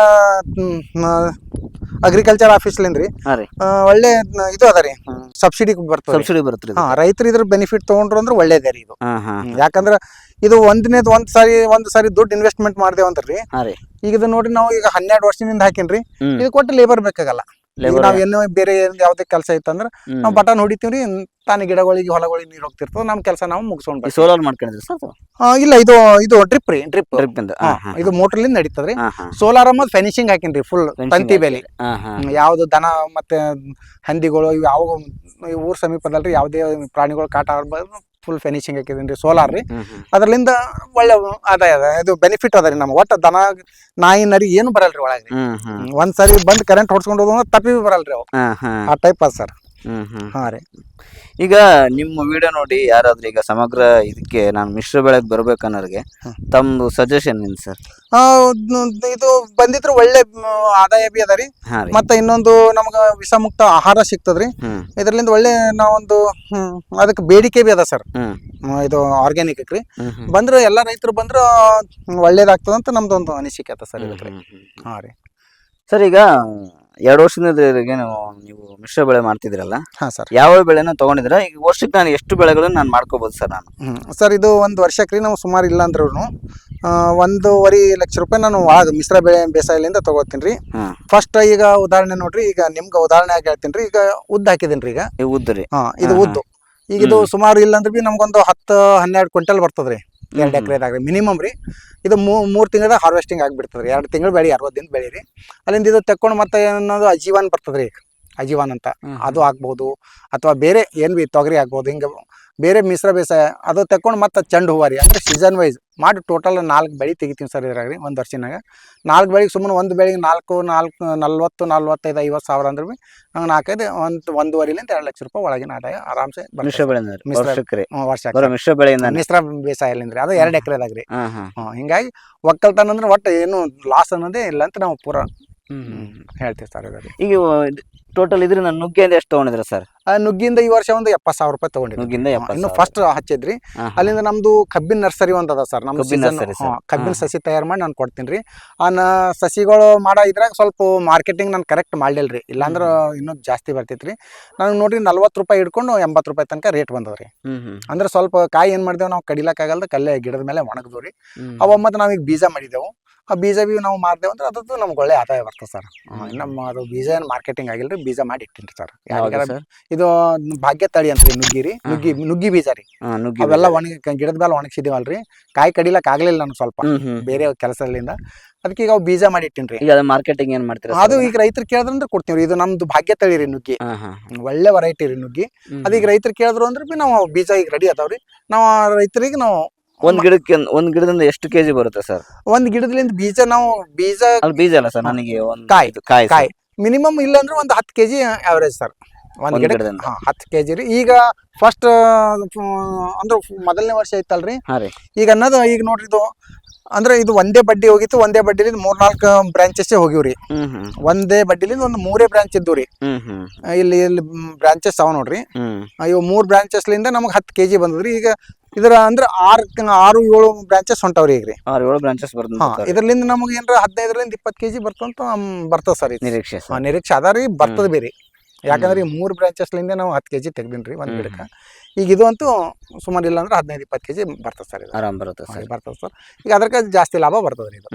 ಅಗ್ರಿಕಲ್ಚರ್ ಆಫೀಸ್ಲಿಂದ ರೀ. ಹಾ ರೀ. ಆ, ಒಳ್ಳೆ ಇದು ಅದ ರೀ. ಸಬ್ಸಿಡಿ ಬರ್ತದೆ ಸಬ್ಸಿಡಿ ಬರುತ್ತೆ ರೈತರು ಇದ್ರ ಬೆನಿಫಿಟ್ ತಗೊಂಡ್ರು ಅಂದ್ರೆ ಒಳ್ಳೇದೇ ರೀ ಇದು. ಹಾ ಹಾ ಹ್ಮ್, ಯಾಕಂದ್ರ ಇದು ಒಂದನೇದು ಒಂದ್ ಸಾರಿ ಒಂದ್ ಸಾರಿ ದುಡ್ಡು ಇನ್ವೆಸ್ಟ್ಮೆಂಟ್ ಮಾಡ್ದೇವ್ ಅಂದ್ರಿ ಹಾ ರೀ. ಈಗ ಇದು ನೋಡ್ರಿ ನಾವು ಈಗ ಹನ್ನೆರಡು ವರ್ಷದಿಂದ ಹಾಕಿನ್ರಿ. ಹ್ಮ್. ಇದು ಕೊಟ್ಟು ಲೇಬರ್ ಬೇಕಾಗಲ್ಲ. ನಾವ್ ಏನೋ ಬೇರೆ ಯಾವ್ದೇ ಕೆಲಸ ಇತ್ತಂದ್ರ ನಾವ್ ನಾವು ಬಟನ್ ಹೊಡಿತೀವ್ರಿ ತಾನೇ ಗಿಡಗಳಿಗೆ ಹೊಲಗಳಿಗೆ ನೀರ್ ಹೋಗ್ತಿರ್ತದ ನಮ್ ಕೆಲಸ ನಾವು ಮುಗಿಸ್ಕೊಂಡ್ ಸೋಲಾರ್ ಮಾಡ್ಕೊಂಡ್ರಿ ಸರ್ ಇಲ್ಲ ಇದು ಇದು ಡ್ರಿಪ್ ರೀ ಡ್ರಿಪ್ ಡ್ರಿಪ್ ಇದು ಮೋಟರ್ ಲಿಂದ ನಡೀತದ್ರಿ. ಸೋಲಾರ್ ಅನ್ನೋದು ಫಿನಿಶಿಂಗ್ ಹಾಕಿನ್ರಿ ಫುಲ್ ತಂತಿ ಬೇಲಿ. ಯಾವ್ದು ದನ ಮತ್ತೆ ಹಂದಿಗಳು ಯಾವ ಊರ್ ಸಮೀಪದಲ್ರಿ ಯಾವ್ದೇ ಪ್ರಾಣಿಗಳು ಕಾಟ ಆಗ್ಬಾರ್ದು. ಫುಲ್ ಫಿನಿಶಿಂಗ್ ಹಾಕಿದೀನಿ ಸೋಲಾರ್ ರೀ. ಅದರಿಂದ ಒಳ್ಳೆ ಆದಾಯ ಅದ ಇದು ಬೆನಿಫಿಟ್ ಅದ ರೀ ನಮ್ಗೆ. ಒಟ್ಟು ದನ ನಾಯಿ ನರಿ ಏನು ಬರಲ್ರಿ ಒಳಗೆ ಹ್ಮ್ ಹ್ಮ್. ಒಂದ್ ಸರಿ ಬಂದ್ ಕರೆಂಟ್ ಹೊಡ್ಸ್ಕೊಂಡು ಹೋದ್ರೆ ತಪ್ಪಿ ಬರಲ್ರಿ ಅವು. ಆ ಟೈಪ್ ಅದ ಸರ್ ಹಾ ರೀ. ಈಗ ನಿಮ್ಮ ವಿಡಿಯೋ ನೋಡಿ ಯಾರಾದ್ರೂ ಈಗ ಸಮಗ್ರ ಇದಕ್ಕೆ ನಾನು ಮಿಶ್ರ ಬೆಳೆಗೆ ಬರ್ಬೇಕನ್ನೋರಿಗೆ. ತಮ್ದು ಸಜೆಷನ್ ಏನು ಸರ್ ಆ, ದ್- ಇದು ಬಂದಿದ್ರೆ ಒಳ್ಳೆ ಮ್, ಆದಾಯ ಬಿ ಅದರಿ ರೀ. ಹಾ ರೀ. ಮತ್ತೆ ಇನ್ನೊಂದು ನಮ್ಗ ವಿಷಮುಕ್ತ ಆಹಾರ ಸಿಗ್ತದ್ರಿ. ಹ್ಮ್. ಇದರಿಂದ ಒಳ್ಳೆ ನಾವೊಂದು ಹ್ಮ್, ಅದಕ್ಕೆ ಬೇಡಿಕೆ ಬಿ ಅದ ಸರ್ ಹ್ಮ್. ಇದು ಆರ್ಗ್ಯಾನಿಕ್ ರೀ. ಹ್ಮ್ ಹ್ಮ್. ಬಂದ್ರೆ ಎಲ್ಲ ರೈತರು ಬಂದ್ರ ಒಳ್ಳೇದಾಗ್ತದಂತ ನಮ್ದೊಂದು ನಮ್ದು ಒಂದು ಅನಿಸಿಕೆ ಅದ ಸರ್ ಇದಕ್ಕೆ ಹ್ಮ್ ಹ್ಮ್ ಹ್ಮ್. ಹಾ ರೀ. ಸರ್ ಈಗ ಎರಡು ವರ್ಷದಿಂದ ಏನು ನೀವು ಮಿಶ್ರ ಬೆಳೆ ಮಾಡ್ತಿದ್ರಲ್ಲ ಹಾ ಸರ್. ಯಾವ ಬೆಳೆನ ತಗೊಂಡಿದ್ರ ಈಗ ವರ್ಷಕ್ಕೆ ನಾನು ಎಷ್ಟು ಬೆಳೆಗಳನ್ನ ನಾನು ಮಾಡ್ಕೋಬಹುದು ಸರ್ ನಾನು? ಸರ್ ಇದು ಒಂದು ವರ್ಷಕ್ಕೆ ರೀ ನಾವು ಸುಮಾರು ಇಲ್ಲ ಅಂದ್ರೂ ಒಂದೂವರೆ ಲಕ್ಷ ರೂಪಾಯಿ ನಾನು ಒಳಗೆ ಮಿಶ್ರ ಬೆಳೆ ಬೇಸಾಯಲಿಂದ ತಗೋತೀನಿ ರೀ. ಫಸ್ಟ್ ಈಗ ಉದಾಹರಣೆ ನೋಡ್ರಿ ಈಗ ನಿಮ್ಗೆ ಉದಾಹರಣೆ ಆಗಿ ಹೇಳ್ತೀನಿ ರೀ ಈಗ ಉದ್ದ ಹಾಕಿದ್ದೀನಿ ರೀ ಈಗ. ಉದ್ದು ರೀ. ಹಾ ಇದು. ಉದ್ದು. ಈಗ ಇದು ಸುಮಾರು ಇಲ್ಲ ಅಂದ್ರೆ ಬಿ ನಮ್ಗೊಂದು ಹತ್ತು ಹನ್ನೆರಡು ಕ್ವಿಂಟಲ್ ಬರ್ತದ್ರಿ. ಎರಡು. ಎಕರೆದಾಗ ಮಿನಿಮಮ್ ರೀ. ಇದು ಮೂರು ತಿಂಗಳದ ಹಾರ್ವೆಸ್ಟಿಂಗ್ ಆಗಿಬಿಡ್ತದೆ ಎರಡು ತಿಂಗಳು ಬೆಳಿ ಅರವತ್ತು ದಿನ ಬೆಳಿ ರೀ. ಅಲ್ಲಿಂದ ಇದು ತಕ್ಕೊಂಡು ಮತ್ತೆ ಏನದು ಅಜೀವನ್ ಬರ್ತದ್ರಿ ಅಜೀವನ್ ಅಂತ. ಅದು ಆಗ್ಬೋದು. ಅಥವಾ ಬೇರೆ ಏನು ಬಿ ತೊಗರಿ ಆಗ್ಬೋದು ಹಿಂಗೆ ಬೇರೆ ಮಿಶ್ರ ಬೇಸಾಯ ಅದು ತಕೊಂಡು ಮತ್ತೆ ಚೆಂಡು ಹೂವಾರಿ. ಅಂದರೆ ಅಂದ್ರೆ ಸೀಸನ್ ವೈಸ್ ಮಾಡಿ ಟೋಟಲ್ ನಾಲ್ಕು ಬೆಳೆ ತೆಗಿತೀವಿ ಸರ್ ಇದ್ರಾಗ್ರಿ ಒಂದು ವರ್ಷನಾಗ. ನಾಲ್ಕು ಬೆಳೆಗೆ ಸುಮ್ಮನೆ ಒಂದು ಬೆಳೆಗೆ ನಾಲ್ಕು ನಾಲ್ಕು ನಲ್ವತ್ತು ನಲ್ವತ್ತೈದು ಐವತ್ತು ಸಾವಿರ ಅಂದ್ರೆ ಭೀ ನಂಗೆ ನಾಲ್ಕೈದು ಒಂದು ಒಂದೂವರೆಲಿಂದ ಎರಡು ಲಕ್ಷ ರೂಪಾಯಿ ಒಳಗಿನ ಆದಾಯ ಆರಾಮ್ಸೆ ಮಿಶ್ರ ಬೆಳೆ ಅಂದ್ರೆ ವರ್ಷ ಮಿಶ್ರ ಬೆಳೆಯಿಂದ ಮಿಶ್ರ ಬೇಸಾಯಲಿಂದ ರೀ ಅದು ಎರಡು ಎಕರೆದಾಗ ರೀ ಹಾಂ ಹಿಂಗಾಗಿ ಒಕ್ಕಲ್ತನ ಅಂದ್ರೆ ಒಟ್ಟು ಏನು ಲಾಸ್ ಅನ್ನೋದೇ ಇಲ್ಲ ಅಂತ ನಾವು ಪೂರ ಹೇಳ್ತೀವಿ ಸರ್ ಈಗ ಟೋಟಲ್ ಇದರಿಂದ ನುಗ್ಗೆಯಿಂದ ಎಷ್ಟು ತಗೊಂಡಿದ್ರ ಸರ್ ಆ ನುಗ್ಗಿಂದ ಈ ವರ್ಷ ಒಂದು ಎಪ್ಪತ್ತು ಸಾವಿರ ರೂಪಾಯಿ ತಗೊಂಡಿದ್ರು ನುಗ್ಗಿಂದ ಎಪ್ಪತ್ತು ಇನ್ನು ಫಸ್ಟ್ ಹಚ್ಚಿದ್ರಿ. ಅಲ್ಲಿಂದ ನಮ್ದು ಕಬ್ಬಿನ ನರ್ಸರಿ ಒಂದ್ ಅದ ಸರ್ ನಮ್ದು ಕಬ್ಬಿನ ನರ್ಸರಿ ಹಾ, ಕಬ್ಬಿನ ಸಸಿ ತಯಾರು ಮಾಡಿ ನಾನು ಕೊಡ್ತೀನಿ ರೀ ಆ ನ- ಸಸಿಗಳು ಮಾಡೋ ಇದ್ರಾಗ ಸ್ವಲ್ಪ ಮಾರ್ಕೆಟಿಂಗ್ ನಾನು ಕರೆಕ್ಟ್ ಮಾಡಿಲ್ರಿ ಇಲ್ಲಾಂದ್ರೆ ಇನ್ನೂ ಜಾಸ್ತಿ ಬರ್ತೈತ್ರಿ. ನನಗೆ ನೋಡ್ರಿ ನಲ್ವತ್ತು ರೂಪಾಯಿ ಹಿಡ್ಕೊಂಡು ಎಂಬತ್ತು ರೂಪಾಯಿ ತನಕ ರೇಟ್ ಬಂದದ್ರಿ. ಹ್ಮ್ ಹ್ಮ್. ಅಂದ್ರೆ ಸ್ವಲ್ಪ ಕಾಯಿ ಏನು ಮಾಡಿದೆವು? ನಾವು ಕಡಿಲಕ್ಕಾಗಲ್ದ ಕಲ್ಲೇ ಗಿಡದ ಮೇಲೆ ಒಣಗಿದ್ವು ರೀ. ಅವ ಮತ್ತೆ ನಾವೀಗ ಬೀಜ ಮಾಡಿದೆವು. ಆ ಬೀಜ ಬಿ ನಾವು ಮಾರ್ದೇವು ಅಂದ್ರೆ ಅದ್ರದ್ದು ನಮ್ಗೆ ಒಳ್ಳೆ ಆದಾಯ ಬರ್ತದೆ ಸರ್. ನಮ್ಮ ಅದು ಬೀಜ ಏನು ಮಾರ್ಕೆಟಿಂಗ್ ಆಗಿಲ್ರಿ ಬೀಜ ಮಾಡಿ ಇಟ್ಟಿನಿ ಸರ್. ಯಾರಿಗಾರ ಇದು ಭಾಗ್ಯ ತಳಿ ಅಂತ ರೀ. ನುಗ್ಗಿ ನುಗ್ಗಿ ನುಗ್ಗಿ ಬೀಜ ರೀ. ನುಗ್ಗಿ ಅವೆಲ್ಲ. ಒಣಗಿ ಗಿಡದ ಮೇಲೆ ಒಣಗಿಸಿದೀವಲ್ರಿ. ಕಾಯಿ ಕಡಿಲಕ್ ಆಗ್ಲಿಲ್ಲ ನಾನು ಸ್ವಲ್ಪ ಬೇರೆ ಕೆಲಸದಿಂದ ಅದಕ್ಕೆ ಈಗ ಅವು ಬೀಜ ಮಾಡಿ ಇಟ್ಟಿನ್ರಿ. ಈಗ ಅದು ಮಾರ್ಕೆಟಿಂಗ್ ಏನ್ ಮಾಡ್ತೀರಾ ಅದು ಈಗ ರೈತರು ಕೇಳಿದ್ರಂದ್ರೆ ಕೊಡ್ತೀವಿ ರೀ. ಇದು ನಮ್ದು ಭಾಗ್ಯ ತಳಿ ರೀ ನುಗ್ಗಿ. ಒಳ್ಳೆ ವೆರೈಟಿ ರೀ ನುಗ್ಗಿ. ಅದೀಗ ರೈತರು ಕೇಳಿದ್ರು ಅಂದ್ರೆ ಬಿ ನಾವು ಬೀಜ ಈಗ ರೆಡಿ ಅದಾವ್ರಿ ನಾವು ರೈತರಿಗೆ ನಾವು ಒಂದ್ ಗಿಡಕ್ಕೆ ಒಂದ್ ಗಿಡದಿಂದ ಎಷ್ಟು ಕೆಜಿ ಬರುತ್ತೆ ಸರ್? ಒಂದ್ ಗಿಡದಿಂದ ಬೀಜ ನಾವು ಬೀಜ ಅಲ್ಲಿ ಬೀಜ ಅಲ್ಲ ಸರ್ ನನಗೆ ಒಂದ್ ಕಾಯಿ, ಕಾಯಿ ಕಾಯಿ. ಮಿನಿಮಮ್ ಇಲ್ಲ ಅಂದ್ರೆ ಒಂದು ಹತ್ತು ಕೆಜಿ ಅವರೇಜ್ ಸರ್. ಒಂದ್ ಒಂದ್ ಗಿಡ ಗಿಡದಿಂದ. ಹಾ ಹತ್ತು ಕೆಜಿ ರೀ. ಈಗ ಫಸ್ಟ್ ಅಂದ್ರೆ ಮೊದಲನೇ ವರ್ಷ ಐತಲ್ರಿ. ಈಗ ಅನ್ನೋದು ಈಗ ನೋಡ್ರಿ ಇದು ಅಂದ್ರೆ ಇದು ಒಂದೇ ಬಡ್ಡಿ ಹೋಗಿತ್ತು ಒಂದೇ ಬಡ್ಡಿಲಿಂದ ಮೂರ್ನಾಲ್ಕು ಬ್ರಾಂಚಸ್ ಹೋಗಿವ್ರಿ ಒಂದೇ ಬಡ್ಡಿಲಿಂದ ಒಂದು ಮೂರೇ ಬ್ರಾಂಚ್ ಇದ್ದು ರೀ. ಇಲ್ಲಿ ಇಲ್ಲಿ ಬ್ರಾಂಚಸ್ ಅವ ನೋಡ್ರಿ. ಇವು ಮೂರ್ ಬ್ರಾಂಚಸ್ ಲಿಂದ ನಮ್ಗೆ ನಮಗೆ ಹತ್ತು ಕೆಜಿ ಬಂದದ್ರಿ. ಈಗ ಇದರ ಅಂದ್ರೆ ಆರು ಆರು ಏಳು ಬ್ರಾಂಚಸ್ ಹೊಂಟಾವ್ರಿ ಈಗ ರೀ. ಆರು ಏಳು ಬ್ರಾಂಚಸ್ ಬರ್ತದೆ ಇದರಲ್ಲಿಂದ ನಮಗೆ ಏನಾರ ಹದಿನೈದರಿಂದ ಇಪ್ಪತ್ತು ಕೆಜಿ ಬರ್ತಂತ ಬರ್ತದೆ ಸರ್ ನಿರೀಕ್ಷೆ ನಿರೀಕ್ಷೆ ಅದ ರೀ ಬರ್ತದೆ ಬೇರೆ. ಯಾಕಂದ್ರೆ ಈ ಮೂರು ಬ್ರಾಂಚಸ್ಲಿಂದ ನಾವು ಹತ್ತು ಕೆಜಿ ಜಿ ಒಂದ್ ರೀ ಒಂದು ಹ್ಮ್, ಗಿಡಕ್ಕೆ. ಈಗ ಇದು ಅಂತೂ ಸುಮಾರು ಇಲ್ಲ ಅಂದ್ರೆ ಹದಿನೈದು ಇಪ್ಪತ್ತು ಕೆಜಿ ಬರ್ತದೆ ಸರ್ ಇದು. ಆರಾಮ್ ಬರುತ್ತೆ ಸರ್. ಬರ್ತದೆ ಸರ್. ಈಗ ಅದಕ್ಕೆ ಜಾಸ್ತಿ ಲಾಭ ಬರ್ತದೆ ರೀ ಇದು.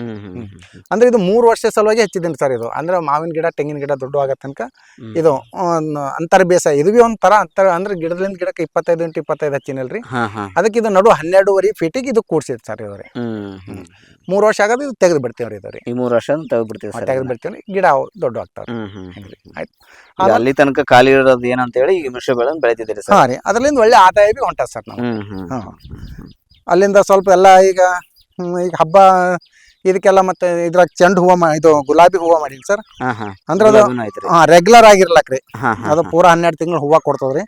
ಅಂದ್ರೆ ಇದು ಮೂರು ವರ್ಷ ಸಲುವಾಗಿ ಹೆಚ್ಚಿದ್ದೀನಿ ಸರ್ ಇದು. ಅಂದ್ರೆ ಮಾವಿನ ಗಿಡ ತೆಂಗಿನ ಗಿಡ ದೊಡ್ಡ ಆಗೋ ತನಕ ಇದು ಅಂತರ್ ಬೇಸಾಯ ಇದು ಬಿ ಒಂಥರ ಅಂತರ ಅಂದ್ರೆ ಗಿಡದಿಂದ ಗಿಡಕ್ಕೆ ಇಪ್ಪತ್ತೈದು ಇಂಟು ಇಪ್ಪತ್ತೈದು ಹಚ್ಚಿನಲ್ರಿ. ಅದಕ್ಕೆ ಇದು ನಡು ಹನ್ನೆರಡುವರೆ ಫೀಟಿಗೆ ಇದು ಕೂಡ್ಸಿದ್ ಸರ್ ಇವ್ರಿ ಮೂರು ವರ್ಷ ಆಗೋದು ಇದು ತೆಗೆದು ಬಿಡ್ತೀವಿ ರೀ. ಇದ್ರಿ ಈ ಮೂರು ವರ್ಷ ತೆಗೆದು ಬಿಡ್ತೀವಿ ತೆಗೆದು ಬಿಡ್ತೀವಿ ಗಿಡ ದೊಡ್ಡ ಆಗ್ತಾವೆ ಹ್ಮ್ ಹ್ಮ್ ಆಯ್ತು. ಅಲ್ಲಿ ತನಕ ಖಾಲಿ ಇರೋದು ಏನಂತ ಹೇಳಿ ಈ ಮಿಶ್ರ ಬೆಳೆ ಬೆಳಿತಿದ್ದೀರಿ ಸರ್. ಹಾಂ ರೀ. ಅದರಿಂದ ಒಳ್ಳೆ ಆದಾಯ ಬಿ ಹೊಂಟದ ಸರ್ ನಾವು ಅಲ್ಲಿಂದ ಸ್ವಲ್ಪ ಎಲ್ಲ ಈಗ ಈಗ ಹಬ್ಬ ಇದಕ್ಕೆಲ್ಲ ಮತ್ತೆ ಇದ್ರಾಗ ಚೆಂಡು ಹೂವ ಇದು ಗುಲಾಬಿ ಹೂವ ಮಾಡಿಲ್ಲ ಸರ್. ಅಂದ್ರೆ ಅದು ರೆಗ್ಯುಲರ್ ಆಗಿರ್ಲಕ್ ರೀ ಹಾ ಹಾ ಅದು ಪೂರ ಹನ್ನೆರಡು ತಿಂಗಳು ಹೂವ ಕೊಡ್ತದ್ರಿ.